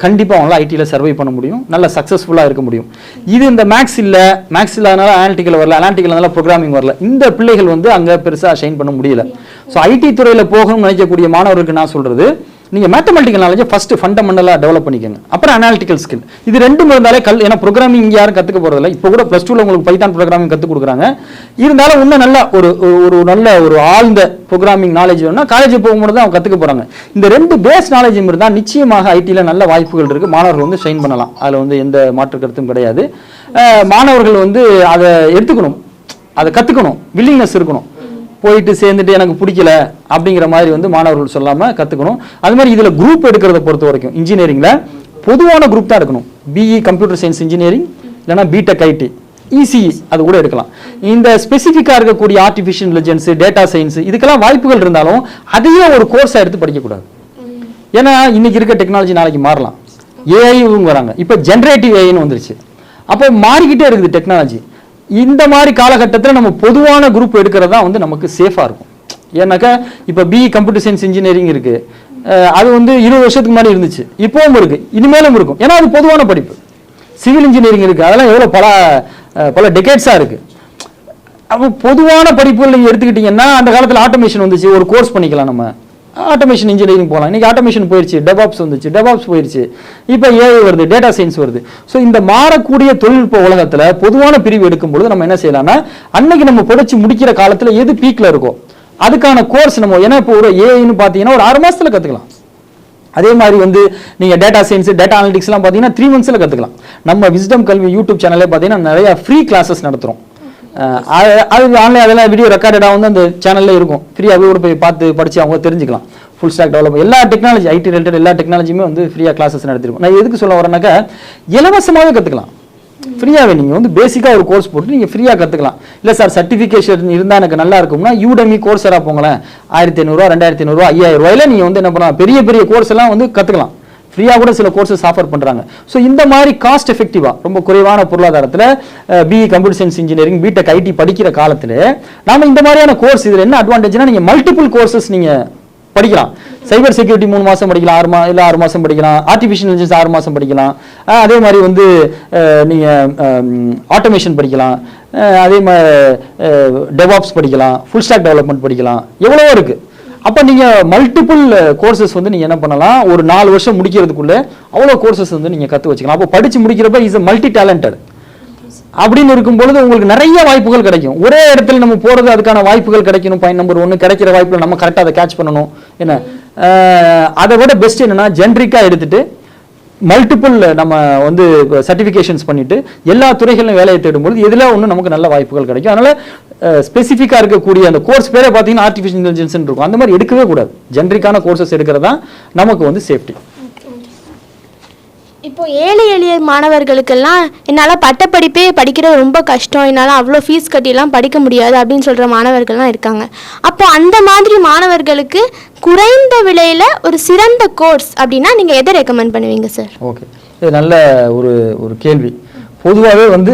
S2: கண்டிப்பாக அவங்களாம் ஐடியில் சர்வை பண்ண முடியும். நல்ல சக்ஸஸ்ஃபுல்லாக இருக்க முடியும். இது இந்த மேக்ஸ் இல்லை. மேக்ஸ் இல்லாதனால அனாலிட்டிக்கல் வரல. அனாலிட்டிக்கல் ப்ரோக்ராமிங் வரல. இந்த பிள்ளைகள் வந்து அங்கே பெருசாக ஷைன் பண்ண முடியல. ஸோ ஐடி துறையில் போகணும்னு நினைக்கக்கூடிய மாணவர்களுக்கு நான் சொல்கிறது நீங்கள் மேத்தமெட்டிக்கல் நாலேஜை ஃபஸ்ட்டு ஃபண்டமெண்டலாக டெவலப் பண்ணிக்கோங்க. அப்புறம் அனாலிட்டிக்கல் ஸ்கில் இது ரெண்டும் இருந்தாலே கல் ஏன்னா ப்ரோக்ராமிங் இங்கே யாரும் கற்றுக்க போகிறதில்ல இப்போ கூட ப்ளஸ் டூவில் உங்களுக்கு பைத்தான் ப்ரோக்ராமிங் கற்றுக் கொடுக்குறாங்க. இருந்தாலும் இன்னும் நல்ல ஒரு ஒரு நல்ல ஒரு ஆழ்ந்த ப்ரோக்ராமிங் நாலேஜ் வேணும்னா காலேஜ் போகும்போது தான் அவங்க கற்றுக்க போகிறாங்க இந்த ரெண்டு பேஸ் நாலேஜும் இருந்தால் நிச்சயமாக ஐடியில் நல்ல வாய்ப்புகள் இருக்குது மாணவர்கள் வந்து ஷைன் பண்ணலாம். அதில் வந்து எந்த மாற்று கருத்தும் கிடையாது. மாணவர்கள் வந்து அதை எடுத்துக்கணும். அதை கற்றுக்கணும் வில்லிங்னஸ் இருக்கணும். போயிட்டு சேர்ந்துட்டு எனக்கு பிடிக்கல அப்படிங்கிற மாதிரி வந்து மாணவர்கள் சொல்லாமல் கற்றுக்கணும் அது மாதிரி இதில் குரூப் எடுக்கிறத பொறுத்த வரைக்கும் இன்ஜினியரிங்கில் பொதுவான குரூப் தான் எடுக்கணும். பிஇ கம்ப்யூட்டர் சயின்ஸ் இன்ஜினியரிங் இல்லைன்னா பிடெக் ஐடி இசிஇ அது கூட எடுக்கலாம். இந்த ஸ்பெசிஃபிக்காக இருக்கக்கூடிய ஆர்டிஃபிஷியல் இன்டெலிஜென்ஸ் டேட்டா சயின்ஸ் இதுக்கெல்லாம் வாய்ப்புகள் இருந்தாலும் அதையே ஒரு கோர்ஸாக எடுத்து படிக்கக்கூடாது. ஏன்னா இன்னைக்கு இருக்க டெக்னாலஜி நாளைக்கு மாறலாம். ஏஐ வராங்க. இப்போ ஜென்ரேட்டிவ் ஏஐன்னு வந்துருச்சு. அப்போ மாறிக்கிட்டே இருக்குது டெக்னாலஜி இந்த மாதிரி காலகட்டத்தில் நம்ம பொதுவான குரூப் எடுக்கிறது தான் வந்து நமக்கு சேஃபாக இருக்கும். ஏன்னாக்கா இப்போ பிஇ கம்ப்யூட்டர் சயின்ஸ் இன்ஜினியரிங் இருக்குது அது வந்து இருபது வருஷத்துக்கு முன்னாடி இருந்துச்சு. இப்போவும் இருக்குது இனிமேலும் இருக்கும். ஏன்னா அது பொதுவான படிப்பு. சிவில் இன்ஜினியரிங் இருக்குது அதெல்லாம் எவ்வளோ பல பல டெக்கேட்ஸாக இருக்குது அப்போ பொதுவான படிப்புகள் நீங்கள் எடுத்துக்கிட்டிங்கன்னா அந்த காலத்தில் ஆட்டோமேஷன் வந்துச்சு. ஒரு கோர்ஸ் பண்ணிக்கலாம் நம்ம. ஆட்டோமேஷன் இன்ஜினியரிங் போகலாம் இன்னைக்கு ஆட்டோமேஷன் போயிடுச்சு டெபாப்ஸ் வந்துச்சு டெபாப்ஸ் போயிடுச்சு இப்போ ஏஐ வருது டேட்டா சயின்ஸ் வருது. ஸோ இந்த மாறக்கூடிய தொழில்நுட்ப உலகத்தில் பொதுவான பிரிவு எடுக்கும் பொழுது நம்ம என்ன செய்யலாம்னா அன்னைக்கு நம்ம படிச்சு முடிக்கிற காலத்தில் எது பீக்கில் இருக்கோ அதுக்கான கோர்ஸ் நம்ம ஏன்னா இப்போ ஒரு ஏஐன்னு பார்த்தீங்கன்னா ஒரு ஆறு மாதத்தில் கற்றுக்கலாம் அதே மாதிரி வந்து நீங்கள் டேட்டா சயின்ஸ் டேட்டா அனலிட்டிக்ஸ்லாம் பார்த்தீங்கன்னா த்ரீ மந்த்ஸில் கற்றுக்கலாம் நம்ம விஸ்டம் கல்வி யூடியூப் சேனலே பார்த்தீங்கன்னா நிறைய ஃப்ரீ கிளாஸஸ் நடத்துகிறோம் அது அது ஆன்லைன் அதெல்லாம் வீடியோ ரெக்கார்டடாக வந்து அந்த சேனலில் இருக்கும். ஃப்ரீயாகவே கூட போய் பார்த்து படித்து அவங்க தெரிஞ்சுக்கலாம். ஃபுல் ஸ்டாக் டெவலப் எல்லா டெக்னாலஜி ஐடி ரிலேட்டட் எல்லா டெக்னாலஜியுமே வந்து ஃப்ரீயாக கிளாஸஸ் நடத்திருக்கோம் நான் எதுக்கு சொல்ல வரேன்னாக்கா இலவசமாகவே கற்றுக்கலாம் ஃப்ரீயாகவே நீங்கள் வந்து பேசிக்காக ஒரு கோர்ஸ் போட்டு நீங்கள் ஃப்ரீயாக கற்றுக்கலாம் இல்லை சார் சர்டிஃபிகேஷன் இருந்தால் எனக்கு நல்லா இருக்கும்னா யூடமி கோர்ஸராக போங்களேன். ஆயிரத்தி ஐநூறுரூவா ரெண்டாயிரத்தி ஐநூறுரூவா ஐயாயிரம் ரூபாயில நீங்கள் வந்து என்ன பண்ணலாம் பெரிய பெரிய கோர்ஸ் எல்லாம் வந்து கற்றுக்கலாம் ஃப்ரீயாக கூட சில கோர்சஸ் ஆஃபர் பண்ணுறாங்க ஸோ இந்த மாதிரி காஸ்ட் எஃபெக்டிவாக ரொம்ப குறைவான பொருளாதாரத்தில் BE computer science engineering BTech IT படிக்கிற காலத்தில் நாம் இந்த மாதிரியான கோர்ஸ் இதில் என்ன அட்வான்டேஜ்னா நீங்கள் மல்டிபிள் கோர்சஸ் நீங்கள் படிக்கலாம். சைபர் செக்யூரிட்டி மூணு மாதம் படிக்கலாம் ஆறு மா இல்லை ஆறு மாதம் படிக்கலாம் ஆர்டிஃபிஷியல் இன்டெலிஜென்ஸ் ஆறு மாதம் படிக்கலாம். அதே மாதிரி வந்து நீங்கள் ஆட்டோமேஷன் படிக்கலாம். அதே மாதிரி டெவாப்ஸ் படிக்கலாம் ஃபுல் ஸ்டாக் டெவலப்மெண்ட் படிக்கலாம். எவ்வளவோ இருக்குது அப்போ நீங்கள் மல்டிபிள் கோர்சஸ் வந்து நீங்கள் என்ன பண்ணலாம்? ஒரு நாலு வருஷம் முடிக்கிறதுக்குள்ளே அவ்வளோ கோர்சஸ் வந்து நீங்கள் கற்று வச்சுக்கலாம். அப்போ படித்து முடிக்கிறப்ப இஸ் மல்டி டேலண்டட் அப்படின்னு இருக்கும் பொழுது உங்களுக்கு நிறைய வாய்ப்புகள் கிடைக்கும். ஒரே இடத்துல நம்ம போகிறது அதுக்கான வாய்ப்புகள் கிடைக்கணும். பாயிண்ட் நம்பர் ஒன்று கிடைக்கிற வாய்ப்பில் நம்ம கரெக்டாக அதை கேட்ச் பண்ணணும். என்ன? அதை விட பெஸ்ட் என்னன்னா ஜென்ரிக்காக எடுத்துட்டு மல்டிபிள் நம்ம வந்து சர்டிஃபிகேஷன்ஸ் பண்ணிட்டு எல்லா துறைகளிலும் வேலையை தேடும்பொழுது எதில் ஒன்று நமக்கு நல்ல வாய்ப்புகள் கிடைக்கும். அதனால ஸ்பெசிஃபிக்காக இருக்கக்கூடிய அந்த கோர்ஸ் பேரே பார்த்தீங்கன்னா ஆர்டிஃபிஷியல் இன்டெலிஜென்ஸ் இருக்கும். அந்த மாதிரி எடுக்கவே கூடாது. ஜென்ரிக்கான கோர்சஸ் எடுக்கிறது தான் நமக்கு வந்து சேஃப்டி
S1: இப்போ ஏழை எளிய மாணவர்களுக்கெல்லாம் என்னால் பட்டப்படிப்பே படிக்கிறது ரொம்ப கஷ்டம். என்னால் அவ்வளோ ஃபீஸ் கட்டிலாம் படிக்க முடியாது அப்படின்னு சொல்கிற மாணவர்கள்லாம் இருக்காங்க. அப்போ அந்த மாதிரி மாணவர்களுக்கு குறைந்த விலையில் ஒரு சிறந்த கோர்ஸ் அப்படின்னா நீங்கள் எதை ரெக்கமெண்ட் பண்ணுவீங்க சார்
S2: ஓகே இது நல்ல ஒரு ஒரு கேள்வி. பொதுவாகவே வந்து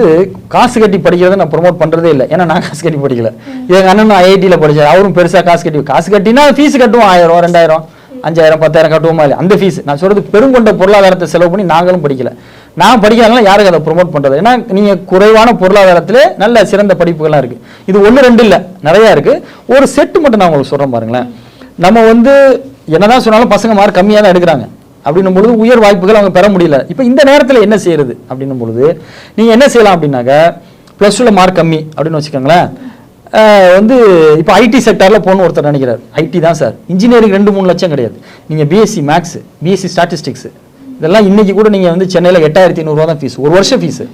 S2: காசு கட்டி படிக்கிறத நான் ப்ரொமோட் பண்ணுறதே இல்லை. ஏன்னா நான் காசு கட்டி படிக்கல. எங்கள் அண்ணன் ஐஐடியில் படிச்சார். அவரும் பெருசாக காசு கட்டி காசு கட்டினா ஃபீஸ் கட்டுவோம். ஆயிரம் ரெண்டாயிரம். அஞ்சாயிரம் பத்தாயிரம் கட்டுவோமா இல்லை அந்த ஃபீஸ் நான் சொல்கிறது பெருங்கொண்ட பொருளாதாரத்தை செலவு பண்ணி நாங்களும் படிக்கல. நான் படிக்கிறதுனால யாருக்கு அதை ப்ரொமோட் பண்ணுறது ஏன்னா நீங்கள் குறைவான பொருளாதாரத்தில் நல்ல சிறந்த படிப்புகள்லாம் இருக்குது இது ஒன்று ரெண்டு இல்லை. நிறையா இருக்குது ஒரு செட்டு மட்டும் நான் உங்களுக்கு சொல்கிறேன் பாருங்களேன். நம்ம வந்து என்னதான் சொன்னாலும் பசங்க மார்க் கம்மியாக தான் எடுக்கிறாங்க. அப்படின்னும் பொழுது உயர் வாய்ப்புகள் அவங்க பெற முடியல. இப்போ இந்த நேரத்தில் என்ன செய்யறது? அப்படின்னும் பொழுது நீங்கள் என்ன செய்யலாம் அப்படின்னாக்க ப்ளஸ் டூவில் மார்க் கம்மி அப்படின்னு வச்சுக்கோங்களேன். வந்து இப்போ ஐடி செக்டரில் போகணும் ஒருத்தர் நினைக்கிறார். ஐடி தான் சார். இன்ஜினியரிங் ரெண்டு மூணு லட்சம் கிடையாது. நீங்கள் பிஎஸ்சி மேக்ஸ் பிஎஸ்சி ஸ்டாட்டிஸ்டிக்ஸ் இதெல்லாம் இன்றைக்கி கூட நீங்கள் வந்து சென்னையில் எட்டாயிரத்தி ஐநூறுரூவா தான் ஃபீஸ் ஒரு வருஷம் ஃபீஸு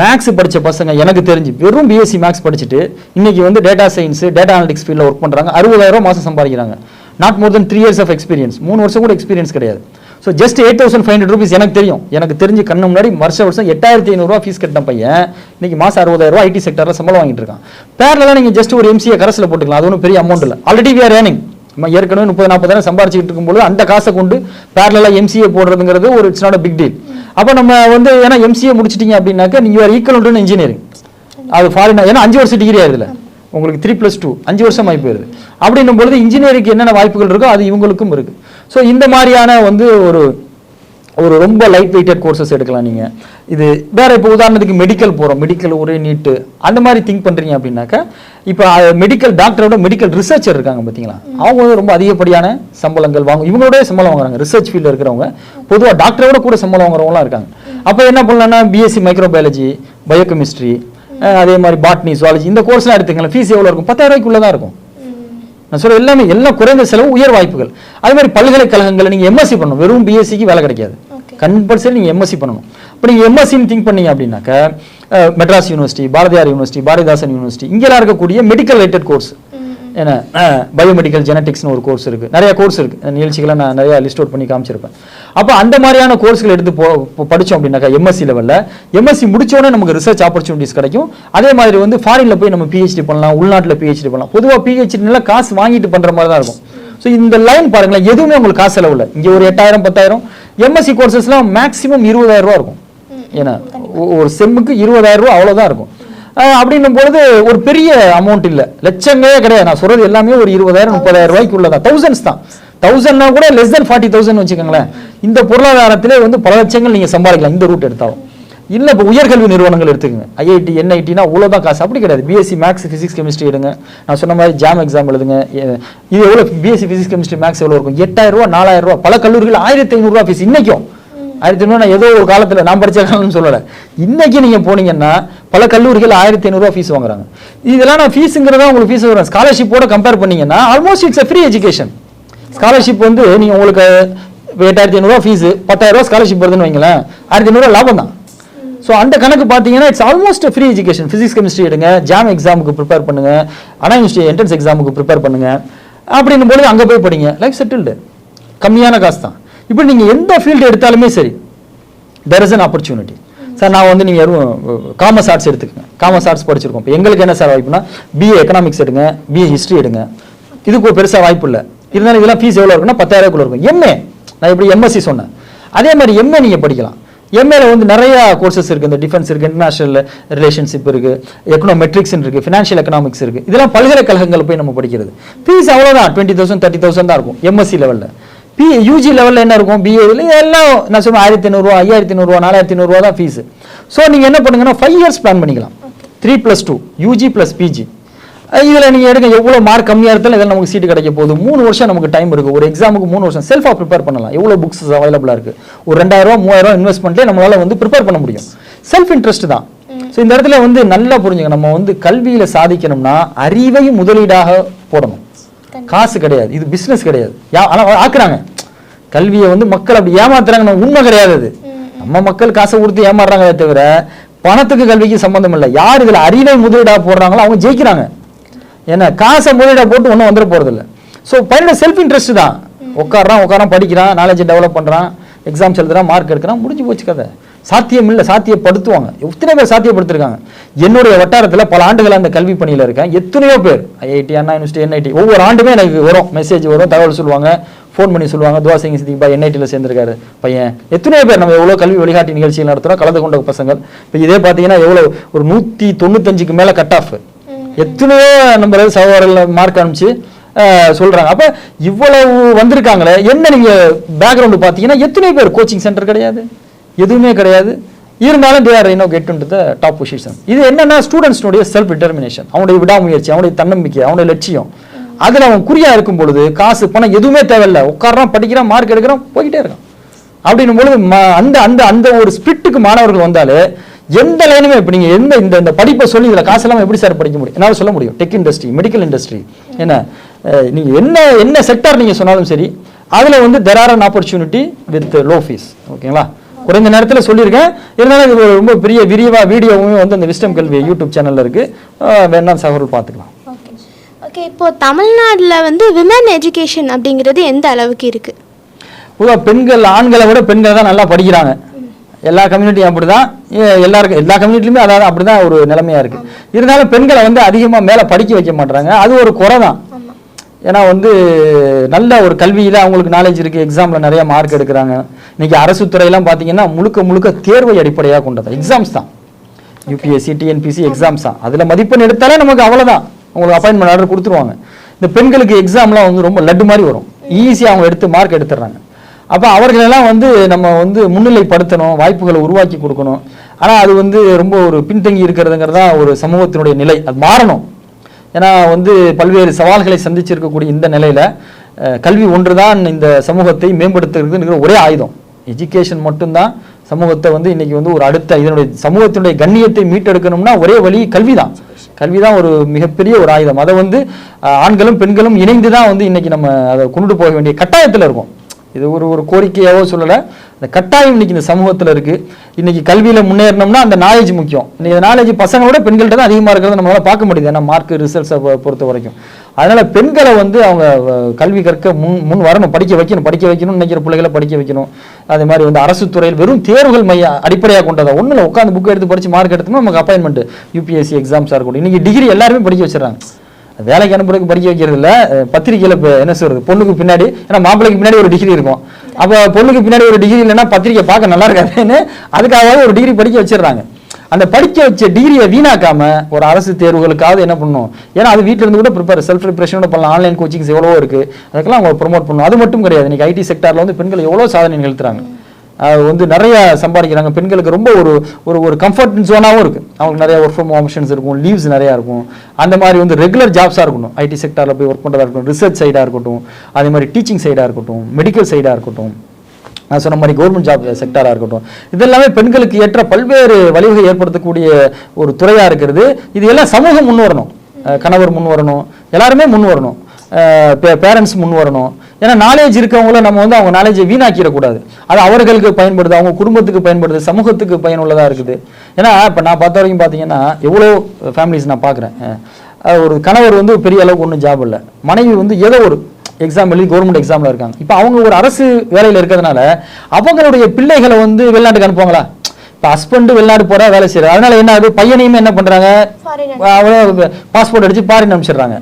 S2: மேக்ஸ் படித்த பசங்க எனக்கு தெரிஞ்சு வெறும் பிஎஸ்சி மேக்ஸ் படிச்சுட்டு இன்னைக்கு வந்து டேட்டா சயின்ஸ் டேட்டா அனலிட்டிக்ஸ் ஃபீல்டில் ஒர்க் பண்ணுறாங்க அறுபதாயிரம் மாதம் சம்பாதிக்கிறாங்க. Not more than three years of experience மூணு வருஷம் கூட எக்ஸ்பீரியன்ஸ் கிடையாது. So just eight thousand five hundred rupees எனக்கு தெரியும். எனக்கு தெரிஞ்சு கண்ணு முன்னாடி வருஷ வருஷம் எட்டாயிரத்தி ஐநூறுரூவா ஃபீஸ் கட்டின பையன். இன்னைக்கு மாதம் அறுபதாயிரரூவா ஐடி செக்டரில் சம்பளம் வாங்கிட்டு இருக்கான். பேரில் நீங்கள் ஜஸ்ட் ஒரு எம்சிஏ கரஸில் போட்டுக்கலாம். அது ஒன்றும் பெரிய அமௌண்ட் இல்லை. ஆல்ரெடி வி ஆர் ஏர்னிங் நம்ம ஏற்கனவே முப்பது நாற்பதாயிரம் சம்பாரிச்சிட்டு இருக்கும்போது அந்த காசை கொண்டு பேரலாக எம்சிஏ போடுறதுங்கிறது ஒரு இட்ஸ் நாட் பிக் டீல் அப்போ நம்ம வந்து ஏன்னா எம்சிஏ முடிச்சிட்டீங்க அப்படின்னாக்க நீங்கள் ஈக்குவல் டு இன்ஜினியரிங் அது ஃபாரின் ஏன்னா அஞ்சு வருஷம் டிகிரி ஆயிருதுல. உங்களுக்கு த்ரீ ப்ளஸ் டூ அஞ்சு வருஷம் ஆகி போயிருது அப்படின்னும் பொழுது இன்ஜினியரிங்க்கு என்னென்ன வாய்ப்புகள் இருக்கோ அது இவங்களுக்கும் இருக்கு. ஸோ இந்த மாதிரியான வந்து ஒரு ஒரு ரொம்ப லைட் வெயிட்டட் கோர்சஸ் எடுக்கலாம் நீங்கள் இது வேற இப்போ உதாரணத்துக்கு மெடிக்கல் போகிறோம் மெடிக்கல் ஒரே நீட்டு அந்த மாதிரி திங்க் பண்ணுறீங்க அப்படின்னாக்கா இப்போ மெடிக்கல் டாக்டரோட மெடிக்கல் ரிசர்ச்சர் இருக்காங்க பார்த்தீங்களா அவங்க வந்து ரொம்ப அதிகப்படியான சம்பளங்கள் வாங்க இவங்களோட சம்பளம் வாங்குறாங்க. ரிசர்ச் ஃபீல்டில் இருக்கிறவங்க. பொதுவாக டாக்டரோட கூட சம்பளம் வாங்குறவங்களாம் இருக்காங்க. அப்போ என்ன பண்ணலாம்னா பிஎஸ்சி மைக்ரோபயாலஜி பயோகெமிஸ்ட்ரி அதே மாதிரி பாட்னி சுவாலஜி இந்த கோர்ஸ்லாம் எடுத்துக்கலாம் ஃபீஸ் எவ்வளோ இருக்கும்? பத்தாயிரம் ரூபாய்க்குள்ள தான் இருக்கும். நான் சொல்ற எல்லாமே எல்லாம் குறைந்த செலவு உயர் வாய்ப்புகள். அதே மாதிரி பல்கலைக்கழகங்களை நீங்க எம்எஸ்சி பண்ணணும். வெறும் பிஎஸ்சிக்கு வேலை கிடைக்காது. கம்பல்சரி நீங்க எம்எஸ்சி பண்ணணும். இப்போ நீங்க எம்எஸ்சின்னு திங்க் பண்ணீங்க அப்படின்னாக்க Madras university Bharathiar university Bharathidasan university இங்கெல்லாம் இருக்கக்கூடிய மெடிக்கல் ரிலேட்டட் கோர்ஸ் என்ன பயோமெடிக்கல் ஜெனட்டிக்ஸ்னு ஒரு கோர்ஸ் இருக்கு. நிறைய கோர்ஸ் இருக்கு. இந்த நிகழ்ச்சிகளை நான் நிறைய லிஸ்ட் அவுட் பண்ணி காமிச்சிருப்பேன். அப்போ அந்த மாதிரியான கோர்ஸ்கள் எடுத்து போ போ- படிச்சோம் அப்படின்னாக்கா எம்எஸ்சி லெவலில் எம்எஸ்சி முடிச்சோடனே நமக்கு ரிசர்ச் ஆப்பர்ச்சுனிட்டிஸ் கிடைக்கும். அதே மாதிரி வந்து ஃபாரின்ல போய் நம்ம பிஹெச்டி பண்ணலாம் உள்நாட்டில் பிஹெச்டி பண்ணலாம். பொதுவாக பிஹெச்டினால காசு வாங்கிட்டு பண்ற மாதிரி தான் இருக்கும். ஸோ இந்த லைன் பாருங்களேன் எதுவுமே உங்களுக்கு காசு செலவு இல்லை இங்கே ஒரு எட்டாயிரம் பத்தாயிரம். எம்எஸ்சி கோர்சஸ்லாம் மேக்ஸிமம் இருபதாயிரம் ரூபா இருக்கும். ஏன்னா ஒரு செம்முக்கு இருபதாயிரம் ரூபா அவ்வளோதான் இருக்கும். அப்படின்னும் பொழுது ஒரு பெரிய அமௌண்ட் இல்லை. லட்சமே கிடையாது. நான் சொல்றது எல்லாமே ஒரு இருபதாயிரம் முப்பதாயிரம் ரூபாய்க்கு உள்ளதா தௌசண்ட்ஸ் தான். தௌசண்ட்னா கூட லெஸ் தென் ஃபார்ட்டி தௌசண்ட் வச்சுக்கோங்களேன். இந்த பொருளாதாரத்திலே வந்து பல லட்சங்கள் நீங்க சம்பாதிக்கலாம் இந்த ரூட் எடுத்தாலும். இல்லை இப்போ உயர்கல்வி நிறுவனங்கள் எடுத்துக்கங்க. ஐஐடி என்ஐடினா அவ்வளோதான் காசு. அப்படி கிடையாது. பிஎஸ்சி மேக்ஸ் ஃபிசிக்ஸ் கெமிஸ்ட்ரி எடுங்க. நான் சொன்ன மாதிரி ஜாம் எக்ஸாம் எழுதுங்க. இது எவ்வளோ பிஎஸ்சி ஃபிசிக்ஸ் கெமிஸ்ட்ரி மேக்ஸ் எவ்வளோ இருக்கும்? எட்டாயிரம் ரூபா நாலாயிரம் ரூபா பல கல்லூரிகள் ஆயிரத்தி ஐநூறுரூவா ஃபீஸ் இன்னைக்கும் ஆயிரத்தி ஐநூறு நான் ஏதோ ஒரு காலத்தில் நான் படிச்ச காலம்னு சொல்லலை. இன்றைக்கி நீங்கள் போனீங்கன்னா பல கல்லூரிகள் ஆயிரத்தி ஐநூறுரூவா ஃபீஸ் வாங்குறாங்க. இதெல்லாம் நான் ஃபீஸுங்கிறதா உங்களுக்கு ஃபீஸ் வரும். ஸ்காலர்ஷிப்போட கம்பேர் பண்ணிங்கன்னா almost it's free education scholarship வந்து நீங்கள் உங்களுக்கு இப்போ எட்டாயிரத்தி ஐநூறுரூவா ஃபீஸு பத்தாயிரரூவா ஸ்காலர்ஷிப் வருதுன்னு வைங்களேன் ஆயிரத்தி ஐநூறுரூவா லாபம் தான். ஸோ அந்த கணக்கு பார்த்தீங்கன்னா it's almost free education physics chemistry எடுங்க ஜாம் எக்ஸாமுக்கு ப்ரிப்பேர் பண்ணுங்க அண்ணா யூனிவர்சிட்டி என்ட்ரன்ஸ் எக்ஸாமுக்கு ப்ரிப்பேர் பண்ணுங்க. அப்படின்னும் போது அங்கே போய் படிங்க. லைஃப் செட்டில்டு கம்மியான காசு தான். இப்போ நீங்கள் எந்த ஃபீல்டு எடுத்தாலுமே சரி there is an opportunity sir நான் வந்து நீங்கள் யாரும் காமர்ஸ் ஆர்ட்ஸ் எடுத்துக்கங்க. காமர்ஸ் ஆர்ட்ஸ் படிச்சிருக்கோம். இப்போ எங்களுக்கு என்ன சார் வாய்ப்புனா பிஏ எக்கனாமிக்ஸ் எடுங்க பிஏ ஹிஸ்ட்ரி எடுங்க. இதுக்கு ஒரு பெருசாக வாய்ப்பு இல்லை. இருந்தாலும் இதெல்லாம் ஃபீஸ் எவ்வளோ இருக்குன்னா பத்தாயிரக்குள்ளே இருக்கும். எம்ஏ நான் இப்படி எம்எஸ்சி சொன்னேன். அதே மாதிரி எம்ஏ நீங்கள் படிக்கலாம். எம்ஏல வந்து நிறைய கோர்சஸ் இருக்கு. இந்த டிஃபென்ஸ் இருக்கு இன்டர்நேஷனல் ரிலேஷன்ஷிப் இருக்கு எக்கனாமெட்ரிக்ஸ் இருக்கு ஃபினான்ஷியல் எக்கனாமிக்ஸ் இருக்கு. இதெல்லாம் பல்கலைக்கழகங்கள் போய் நம்ம படிக்கிறது. ஃபீஸ் அவ்வளோதான் டுவெண்ட்டி தௌசண்ட் தேர்ட்டி தௌசண்ட் தான் இருக்கும். எம்எஸ்சி லெவலில் பி யூஜி லெவலில் என்ன இருக்கும்? பிஏ எல்லாம் நான் சொல்லுவேன் ஆயிரத்தி ஐநூறுரூவா ஐயாயிரத்தி ஐநூறுரூவா நாலாயிரத்தி நூறுரூவா தான் ஃபீஸ் ஸோ நீங்கள் என்ன பண்ணுங்கன்னா ஃபைவ் இயர்ஸ் பிளான் பண்ணிக்கலாம். Three plus two UG plus PG இதில் நீங்கள் எடுக்க எவ்வளோ மார்க் கம்மியாக இருந்தாலும் இதில் நமக்கு சீட்டு கிடைக்க போகுது. மூணு வருஷம் நமக்கு டைம் இருக்குது ஒரு எக்ஸாமுக்கு மூணு வருஷம் செல்ஃபாக ப்ரிப்பேர் பண்ணலாம். எவ்வளோ புக்ஸ் அவைலபிளாக இருக்குது ஒரு ரெண்டாயிரம் மூவாயிரம் இன்வெஸ்ட்மெண்ட்லேயே நம்மளால் வந்து ப்ரிப்பேர் பண்ண முடியும். செல்ஃப் இன்ட்ரெஸ்ட் தான். ஸோ இந்த இடத்துல வந்து நல்லா புரிஞ்சுங்க. நம்ம வந்து கல்வியில் சாதிக்கணும்னா அறிவை முதலீடாக போடணும். காசு கிடையாது. இது பிஸ்னஸ் கிடையாது. ஆனால் ஆக்குறாங்க. கல்வியை வந்து மக்கள் அப்படி ஏமாத்துறாங்க நம்ம உண்மை கிடையாது அது. நம்ம மக்கள் காசை கொடுத்து ஏமாறுறாங்களே தவிர பணத்துக்கு கல்விக்கு சம்பந்தம் இல்லை. யார் இதுல அறிவை முதலீடா போடுறாங்களோ அவங்க ஜெயிக்கிறாங்க. ஏன்னா காசை முதலீடா போட்டு ஒன்றும் வந்துட போறது இல்லை ஸோ பையனோட செல்ஃப் இன்ட்ரெஸ்ட் தான் உட்காரான் உட்காரான் படிக்கிறான் நாலேஜ் டெவலப் பண்றான் எக்ஸாம்ஸ் எழுதுறான் மார்க் எடுக்கிறான் முடிஞ்சு போச்சு கதை. சாத்தியம் இல்லை சாத்தியப்படுத்துவாங்க. எத்தனை பேர் சாத்தியப்படுத்திருக்காங்க? என்னுடைய வட்டாரத்தில் பல ஆண்டுகள் அந்த கல்வி பணியில் இருக்கேன். எத்தனையோ பேர் ஐஐடி அண்ணா யூனிவர்சிட்டி என்ஐடி ஒவ்வொரு ஆண்டுமே எனக்கு வரும். மெசேஜ் வரும் தகவல் சொல்லுவாங்க. ஃபோன் பண்ணி சொல்லுவாங்க. துவாசிங்க சித்திப்பா என்ஐடியில் சேர்ந்திருக்காரு பையன். எத்தனையோ பேர் நம்ம எவ்வளோ கல்வி வழிகாட்டி நிகழ்ச்சிகள் நடத்துகிறோம் கலந்து கொண்ட பசங்கள். இப்போ இதே பார்த்தீங்கன்னா எவ்வளோ ஒரு நூற்றி தொண்ணூத்தஞ்சுக்கு மேலே கட் ஆஃப் எத்தனையோ நம்ம சகோதரர்கள் மார்க் அனுப்பிச்சு அஹ், சொல்றாங்க. அப்ப இவ்வளவு வந்திருக்காங்களே என்ன நீங்க பேக்ரவுண்ட் பார்த்தீங்கன்னா எத்தனை பேர் கோச்சிங் சென்டர் கிடையாது. எதுவுமே கிடையாது. இருந்தாலும் they are in get to the top position இது என்னன்னா ஸ்டூடெண்ட்ஸ்னுடைய செல்ஃப் டிட்டர்மினேஷன் அவனுடைய விடாமுயற்சி அவனுடைய தன்னம்பிக்கை அவனுடைய லட்சியம். அதில் அவன் குறியா இருக்கும் பொழுது காசு பணம் எதுவுமே தேவையில்லை. உட்காரான் படிக்கிறான் மார்க் எடுக்கிறான் போய்கிட்டே இருக்கான். அப்படின்னும் பொழுது ம- அந்த அந்த அந்த ஒரு ஸ்பிரிட்டுக்கு மாணவர்கள் வந்தாலே எந்த லைனுமே இப்போ நீங்கள் எந்த இந்த இந்த படிப்பை சொல்லி இதில் காசு இல்லாமல் எப்படி சார் படிக்க முடியும்? என்னால் சொல்ல முடியும். டெக் இண்டஸ்ட்ரி மெடிக்கல் இண்டஸ்ட்ரி என்ன? நீங்கள் என்ன என்ன செக்டார் நீங்கள் சொன்னாலும் சரி அதில் வந்து there are an opportunity with low fees ஓகேங்களா? குறைந்த நேரத்தில் சொல்லியிருக்கேன். இருந்தாலும் இது ரொம்ப பெரிய விரிவா வீடியோவும் வந்து அந்த விஸ்டம் கல்வி யூடியூப் சேனலில் இருக்குது வேணாம் சகோதரர் பார்த்துக்கலாம்.
S1: ஓகே இப்போ தமிழ்நாட்டில் வந்து விமன் எஜுகேஷன் அப்படிங்கிறது எந்த அளவுக்கு இருக்கு?
S2: பொதுவாக பெண்கள் ஆண்களை விட பெண்கள் தான் நல்லா படிக்கிறாங்க. எல்லா கம்யூனிட்டியும் அப்படி தான் எல்லாருக்கும் எல்லா கம்யூனிட்டிலுமே அதாவது அப்படி தான் ஒரு நிலைமையா இருக்கு. இருந்தாலும் பெண்களை வந்து அதிகமாக மேலே படிக்க வைக்க மாட்டாங்க அது ஒரு குறை தான் ஏன்னா வந்து நல்ல ஒரு கல்வியில் அவங்களுக்கு நாலேஜ் இருக்குது எக்ஸாமில் நிறைய மார்க் எடுக்கிறாங்க. இன்றைக்கி அரசு துறையெல்லாம் பார்த்தீங்கன்னா முழுக்க முழுக்க தேர்வை அடிப்படையாக கொண்டது. எக்ஸாம்ஸ் தான். யூபிஎஸ்சி டிஎன்பிசி எக்ஸாம்ஸ் தான். அதில் மதிப்பெண் எடுத்தாலே நமக்கு அவ்வளோதான் உங்களுக்கு அப்பாயின்மெண்ட் ஆர்டர் கொடுத்துருவாங்க. இந்த பெண்களுக்கு எக்ஸாம்லாம் வந்து ரொம்ப லட்டு மாதிரி வரும். ஈஸியாக அவங்க எடுத்து மார்க் எடுத்துடுறாங்க. அப்போ அவர்களெல்லாம் வந்து நம்ம வந்து முன்னிலைப்படுத்தணும். வாய்ப்புகளை உருவாக்கி கொடுக்கணும். ஆனால் அது வந்து ரொம்ப ஒரு பின்தங்கி இருக்கிறதுங்கிறதா ஒரு சமூகத்தினுடைய நிலை. அது மாறணும். ஏன்னா வந்து பல்வேறு சவால்களை சந்திச்சிருக்கக்கூடிய இந்த நிலையில் கல்வி ஒன்று தான் இந்த சமூகத்தை மேம்படுத்துறதுங்கிற ஒரே ஆயுதம். எஜுகேஷன் மட்டும்தான் சமூகத்தை வந்து இன்னைக்கு வந்து ஒரு அடுத்த இதனுடைய சமூகத்தினுடைய கண்ணியத்தை மீட்டெடுக்கணும்னா ஒரே வழி கல்வி தான் கல்வி தான் ஒரு மிகப்பெரிய ஒரு ஆயுதம். அதை வந்து ஆண்களும் பெண்களும் இணைந்து தான் வந்து இன்னைக்கு நம்ம அதை கொண்டு போக வேண்டிய கட்டாயத்தில் இருக்கும். இது ஒரு ஒரு கோரிக்கையாவோ சொல்லலை. இந்த கட்டாயம் இன்னைக்கு இந்த சமூகத்தில் இருக்கு. இன்னைக்கு கல்வியில் முன்னேறணும்னா அந்த நாலேஜ் முக்கியம். இன்னைக்கு நாலேஜ் பசங்களோட பெண்கள்கிட்ட தான் அதிகமாக இருக்கிறது நம்மளால பார்க்க முடியுது. ஏன்னா மார்க் ரிசல்ட்ஸை பொறுத்த வரைக்கும். அதனால பெண்களை வந்து அவங்க கல்வி கற்க முன் முன் வரணும். படிக்க வைக்கணும் படிக்க வைக்கணும்னு நினைக்கிற பிள்ளைகளை படிக்க வைக்கணும். அதே மாதிரி வந்து அரசு துறையில் வெறும் தேர்வுகள் மைய அடிப்படையாக கொண்டதா? ஒன்றும் இல்லை உட்காந்து புக் எடுத்து படித்து மார்க் எடுத்தோம்னா நமக்கு அப்பாயின்மெண்ட் யூபிஎஸ்சி எக்ஸாம்ஸாக இருக்கட்டும். இன்னைக்கு டிகிரி எல்லாருமே படிக்க வச்சிடறாங்க. வேலைக்கு அனுப்புறதுக்கு படிக்க வைக்கிறது இல்லை பத்திரிகையில் இப்போ என்ன சொல்றது? பொண்ணுக்கு பின்னாடி ஏன்னா மாப்பிள்ளைக்கு பின்னாடி ஒரு டிகிரி இருக்கும். அப்போ பொண்ணுக்கு பின்னாடி ஒரு டிகிரி இல்லைன்னா பத்திரிக்கை பார்க்க நல்லா இருக்காதுன்னு அதுக்காகவே ஒரு டிகிரி படிக்க வச்சிடுறாங்க. அந்த படிக்க வச்ச டிகிரியை வீணாக்காம ஒரு அரசு தேர்வுகளுக்காவது என்ன பண்ணணும்? ஏன்னா அது வீட்டில இருந்து கூட ப்ரிப்பேர் செல்ஃப் ப்ரிப்பரேஷனோட பண்ணலாம். ஆன்லைன் கோச்சிங்ஸ் எவ்வளவோ இருக்கு. அதுக்கெல்லாம் அவங்க ப்ரோமோட் பண்ணணும். அது மட்டும் கிடையாது. இன்னைக்கு ஐடி செக்டார்ல வந்து பெண்கள் எவ்வளோ சாதனை நிகழ்த்துறாங்க. வந்து நிறைய சம்பாதிக்கிறாங்க. பெண்களுக்கு ரொம்ப ஒரு ஒரு ஒரு கம்ஃபர்ட் ஜோனாகவும் இருக்குது அவங்களுக்கு நிறைய ஒர்க் ஃப்ரம் ஆப்ஷன்ஸ் இருக்கும். லீவ்ஸ் நிறையா இருக்கும். அந்த மாதிரி வந்து ரெகுலர் ஜாப்ஸாக இருக்கணும். ஐடி செக்டாரில் போய் ஒர்க் பண்ணுறதா இருக்கட்டும். ரிசர்ச் சைடாக இருக்கட்டும். அதே மாதிரி டீச்சிங் சைடாக இருக்கட்டும். மெடிக்கல் சைடாக இருக்கட்டும். நான் சொன்ன மாதிரி கவர்மெண்ட் ஜாப் செக்டாராக இருக்கட்டும். இதெல்லாமே பெண்களுக்கு ஏற்ற பல்வேறு வழிவகை ஏற்படுத்தக்கூடிய ஒரு துறையாக இருக்கிறது. இது எல்லாம் சமூகம் முன் வரணும். கணவர் முன் வரணும். எல்லாருமே முன் வரணும். பேரண்ட்ஸ் முன் வரணும். ஏன்னா நாலேஜ் இருக்கவங்கள நம்ம வந்து அவங்க நாலேஜை வீணாக்கிடக்கூடாது. அது அவர்களுக்கு பயன்படுது அவங்க குடும்பத்துக்கு பயன்படுது சமூகத்துக்கு பயனுள்ளதாக இருக்குது. ஏன்னா இப்போ நான் பார்த்த வரைக்கும் பார்த்தீங்கன்னா எவ்வளோ ஃபேமிலிஸ் நான் பார்க்குறேன் ஒரு கணவர் வந்து பெரிய அளவுக்கு ஒன்றும் ஜாப் இல்லை. மனைவி வந்து ஏதோ ஒரு எக்ஸாம் எழுதி கவர்மெண்ட் எக்ஸாமில் இருக்காங்க. இப்போ அவங்க ஒரு அரசு வேலையில் இருக்கிறதுனால அவங்களுடைய பிள்ளைகளை வந்து வெளிநாட்டுக்கு அனுப்புவாங்களா? இப்போ ஹஸ்பண்ட் வெளிநாடு போறா வேலை செய்யறாரு அதனால என்ன ஆகுது? பையனையுமே என்ன பண்றாங்க? பாஸ்போர்ட் அடிச்சு பாரின் அனுப்பிச்சிடுறாங்க.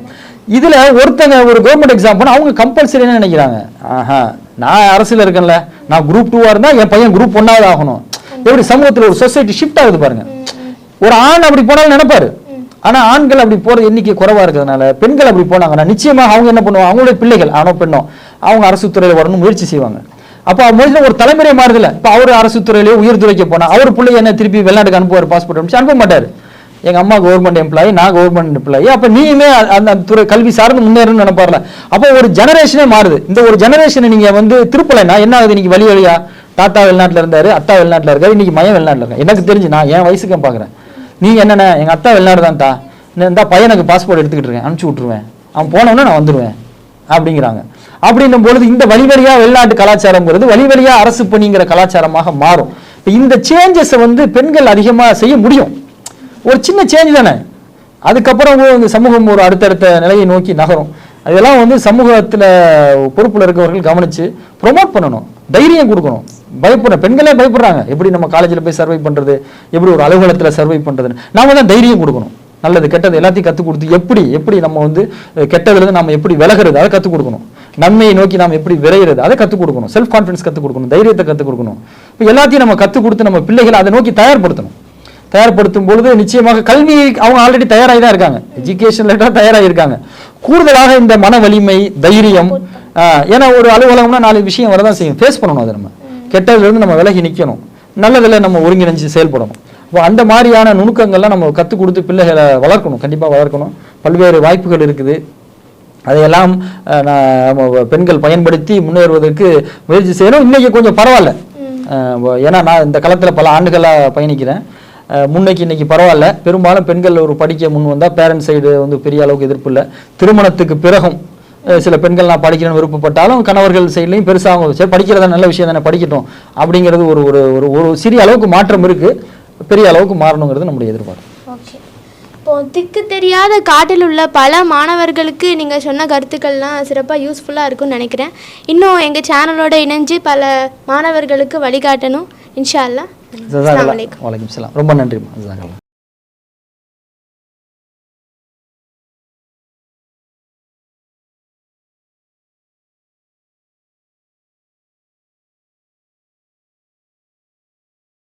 S2: இதுல ஒருத்தங்க ஒரு கவர்மெண்ட் எக்ஸாம் போனா அவங்க கம்பல்சரி என்ன நினைக்கிறாங்க. ஆஹா நான் அரசில் இருக்கேன்ல. நான் குரூப் டூவா இருந்தால் என் பையன் குரூப் ஒன்றாவது ஆகணும். எப்படி சமூகத்தில் ஒரு சொசைட்டி ஷிஃப்ட் ஆகுது பாருங்க. ஒரு ஆண் அப்படி போனாலும் நினைப்பாரு. ஆனா ஆண்கள் அப்படி போகிற எண்ணிக்கை குறைவா இருக்கிறதுனால பெண்கள் அப்படி போனாங்கன்னா நிச்சயமாக அவங்க என்ன பண்ணுவாங்க? அவங்களுடைய பிள்ளைகள் ஆனோ பெண்ணோ அவங்க அரசு துறையில் வரணும் முயற்சி செய்வாங்க. அப்போ முதல்ல ஒரு தலைமுறை மாறுதுல இப்போ அவர் அரசு துறையிலேயே உயர்துறைக்கு போனா அவர் பிள்ளை என்ன திருப்பி வெளிநாட்டுக்கு அனுப்புவார்? பாஸ்போர்ட் அனுப்பிச்சு அனுப்ப மாட்டார். எங்கள் அம்மா கவர்மெண்ட் எம்ப்ளாயி நான் கவர்மெண்ட் எம்ப்ளாயி அப்போ நீயுமே அந்த- துறை கல்வி சார்ந்து முன்னேறணும்னு நினைப்பார்ல. அப்போ ஒரு ஜெனரேஷனே மாறுது. இந்த ஒரு ஜெனரேஷனை நீங்கள் வந்து திருப்பலைன்னா என்ன ஆகுது? இன்னைக்கு வழி வழியா தாத்தா வெளிநாட்டில் இருந்தார் அத்தா வெளிநாட்டில் இருக்காரு இன்னைக்கு மயம் வெளிநாட்டில் இருக்காரு. எனக்கு தெரிஞ்சு நான் என் வயசுக்கு பார்க்குறேன் நீ என்னென்ன எங்கள் அத்தா வெளிநாடு தான் தா இந்த பையனுக்கு பாஸ்போர்ட் எடுத்துக்கிட்டு இருக்கேன் அனுப்பிச்சு விட்டுருவேன். அவன் போனவொன்னே நான் வந்துடுவேன் அப்படிங்கிறாங்க. அப்படின்னும் பொழுது இந்த வழி வழியா வெளிநாட்டு கலாச்சாரங்கிறது வழிவழியாக அரசு பணிங்கிற கலாச்சாரமாக மாறும். இப்போ இந்த சேஞ்சஸை வந்து பெண்கள் அதிகமாக செய்ய முடியும். ஒரு சின்ன சேஞ்ச் தானே? அதுக்கப்புறம் இந்த சமூகம் ஒரு அடுத்தடுத்த நிலையை நோக்கி நகரும். அதெல்லாம் வந்து சமூகத்தில் பொறுப்பில் இருக்கவர்கள் கவனித்து ப்ரொமோட் பண்ணணும். தைரியம் கொடுக்கணும். பயப்படுற பெண்களே பயப்படுறாங்க. எப்படி நம்ம காலேஜில் போய் சர்வை பண்ணுறது எப்படி ஒரு அலுவலகத்தில் சர்வை பண்ணுறதுன்னு நாம தான் தைரியம் கொடுக்கணும். நல்லது கெட்டது எல்லாத்தையும் கற்றுக் கொடுத்து எப்படி எப்படி நம்ம வந்து கெட்டதுலேருந்து நம்ம எப்படி விலகிறது? அதை கற்றுக் கொடுக்கணும். நன்மையை நோக்கி நாம் எப்படி விரைகிறது அதை கற்றுக் கொடுக்கணும். செல்ஃப் கான்ஃபிடன்ஸ் கற்றுக் கொடுக்கணும். தைரியத்தை கற்றுக் கொடுக்கணும். இப்போ எல்லாத்தையும் நம்ம கற்றுக் கொடுத்து நம்ம பிள்ளைகளை அதை நோக்கி தயார்படுத்தணும். தயார்படுத்தும் பொழுது நிச்சயமாக கல்வி அவங்க ஆல்ரெடி தயாராகி தான் இருக்காங்க. எஜுகேஷன்ல தயாராகி இருக்காங்க. கூடுதலாக இந்த மன வலிமை தைரியம் ஏன்னா ஒரு அலுவலகம்னா நாலு விஷயம் வரதான் செய்யும். ஃபேஸ் பண்ணணும் அதை நம்ம. கெட்டதுல இருந்து நம்ம விலகி நிற்கணும் நல்லதுல நம்ம ஒருங்கிணைஞ்சு செயல்படணும். அப்போ அந்த மாதிரியான நுணுக்கங்கள்லாம் நம்ம கற்றுக் கொடுத்து பிள்ளைகளை வளர்க்கணும். கண்டிப்பாக வளர்க்கணும். பல்வேறு வாய்ப்புகள் இருக்குது. அதையெல்லாம் நம்ம பெண்கள் பயன்படுத்தி முன்னேறுவதற்கு முயற்சி செய்யணும். இன்னைக்கு கொஞ்சம் பரவாயில்ல. ஏன்னா நான் இந்த களத்தில் பல ஆண்டுகளாக பயணிக்கிறேன். முன்னைக்கு இன்னைக்கு பரவாயில்ல. பெரும்பாலும் பெண்கள் ஒரு படிக்க முன் வந்தால் பேரண்ட்ஸ் சைடு வந்து பெரிய அளவுக்கு எதிர்ப்பு இல்லை. திருமணத்துக்கு பிறகும் சில பெண்கள் நான் படிக்கணும்னு விருப்பப்பட்டாலும் கணவர்கள் சைட்லையும் பெருசாக அவங்க சரி படிக்கிறதா நல்ல விஷயம் தானே படிக்கட்டும். அப்படிங்கிறது ஒரு ஒரு ஒரு ஒரு சிறிய அளவுக்கு மாற்றம் இருக்கு. பெரிய அளவுக்கு மாறணுங்கிறது நம்முடைய எதிர்பார்ப்பு.
S1: ஓகே இப்போ திக்கு தெரியாத காட்டில் உள்ள பல மாணவர்களுக்கு நீங்கள் சொன்ன கருத்துக்கள்லாம் சிறப்பாக யூஸ்ஃபுல்லாக இருக்கும்னு நினைக்கிறேன். இன்னும் எங்கள் சேனலோட இணைஞ்சு பல மாணவர்களுக்கு வழிகாட்டணும். இன்ஷா அல்லாஹ்
S2: வலைக்கம் சலாம். ரொம்ப நன்றிம்மா.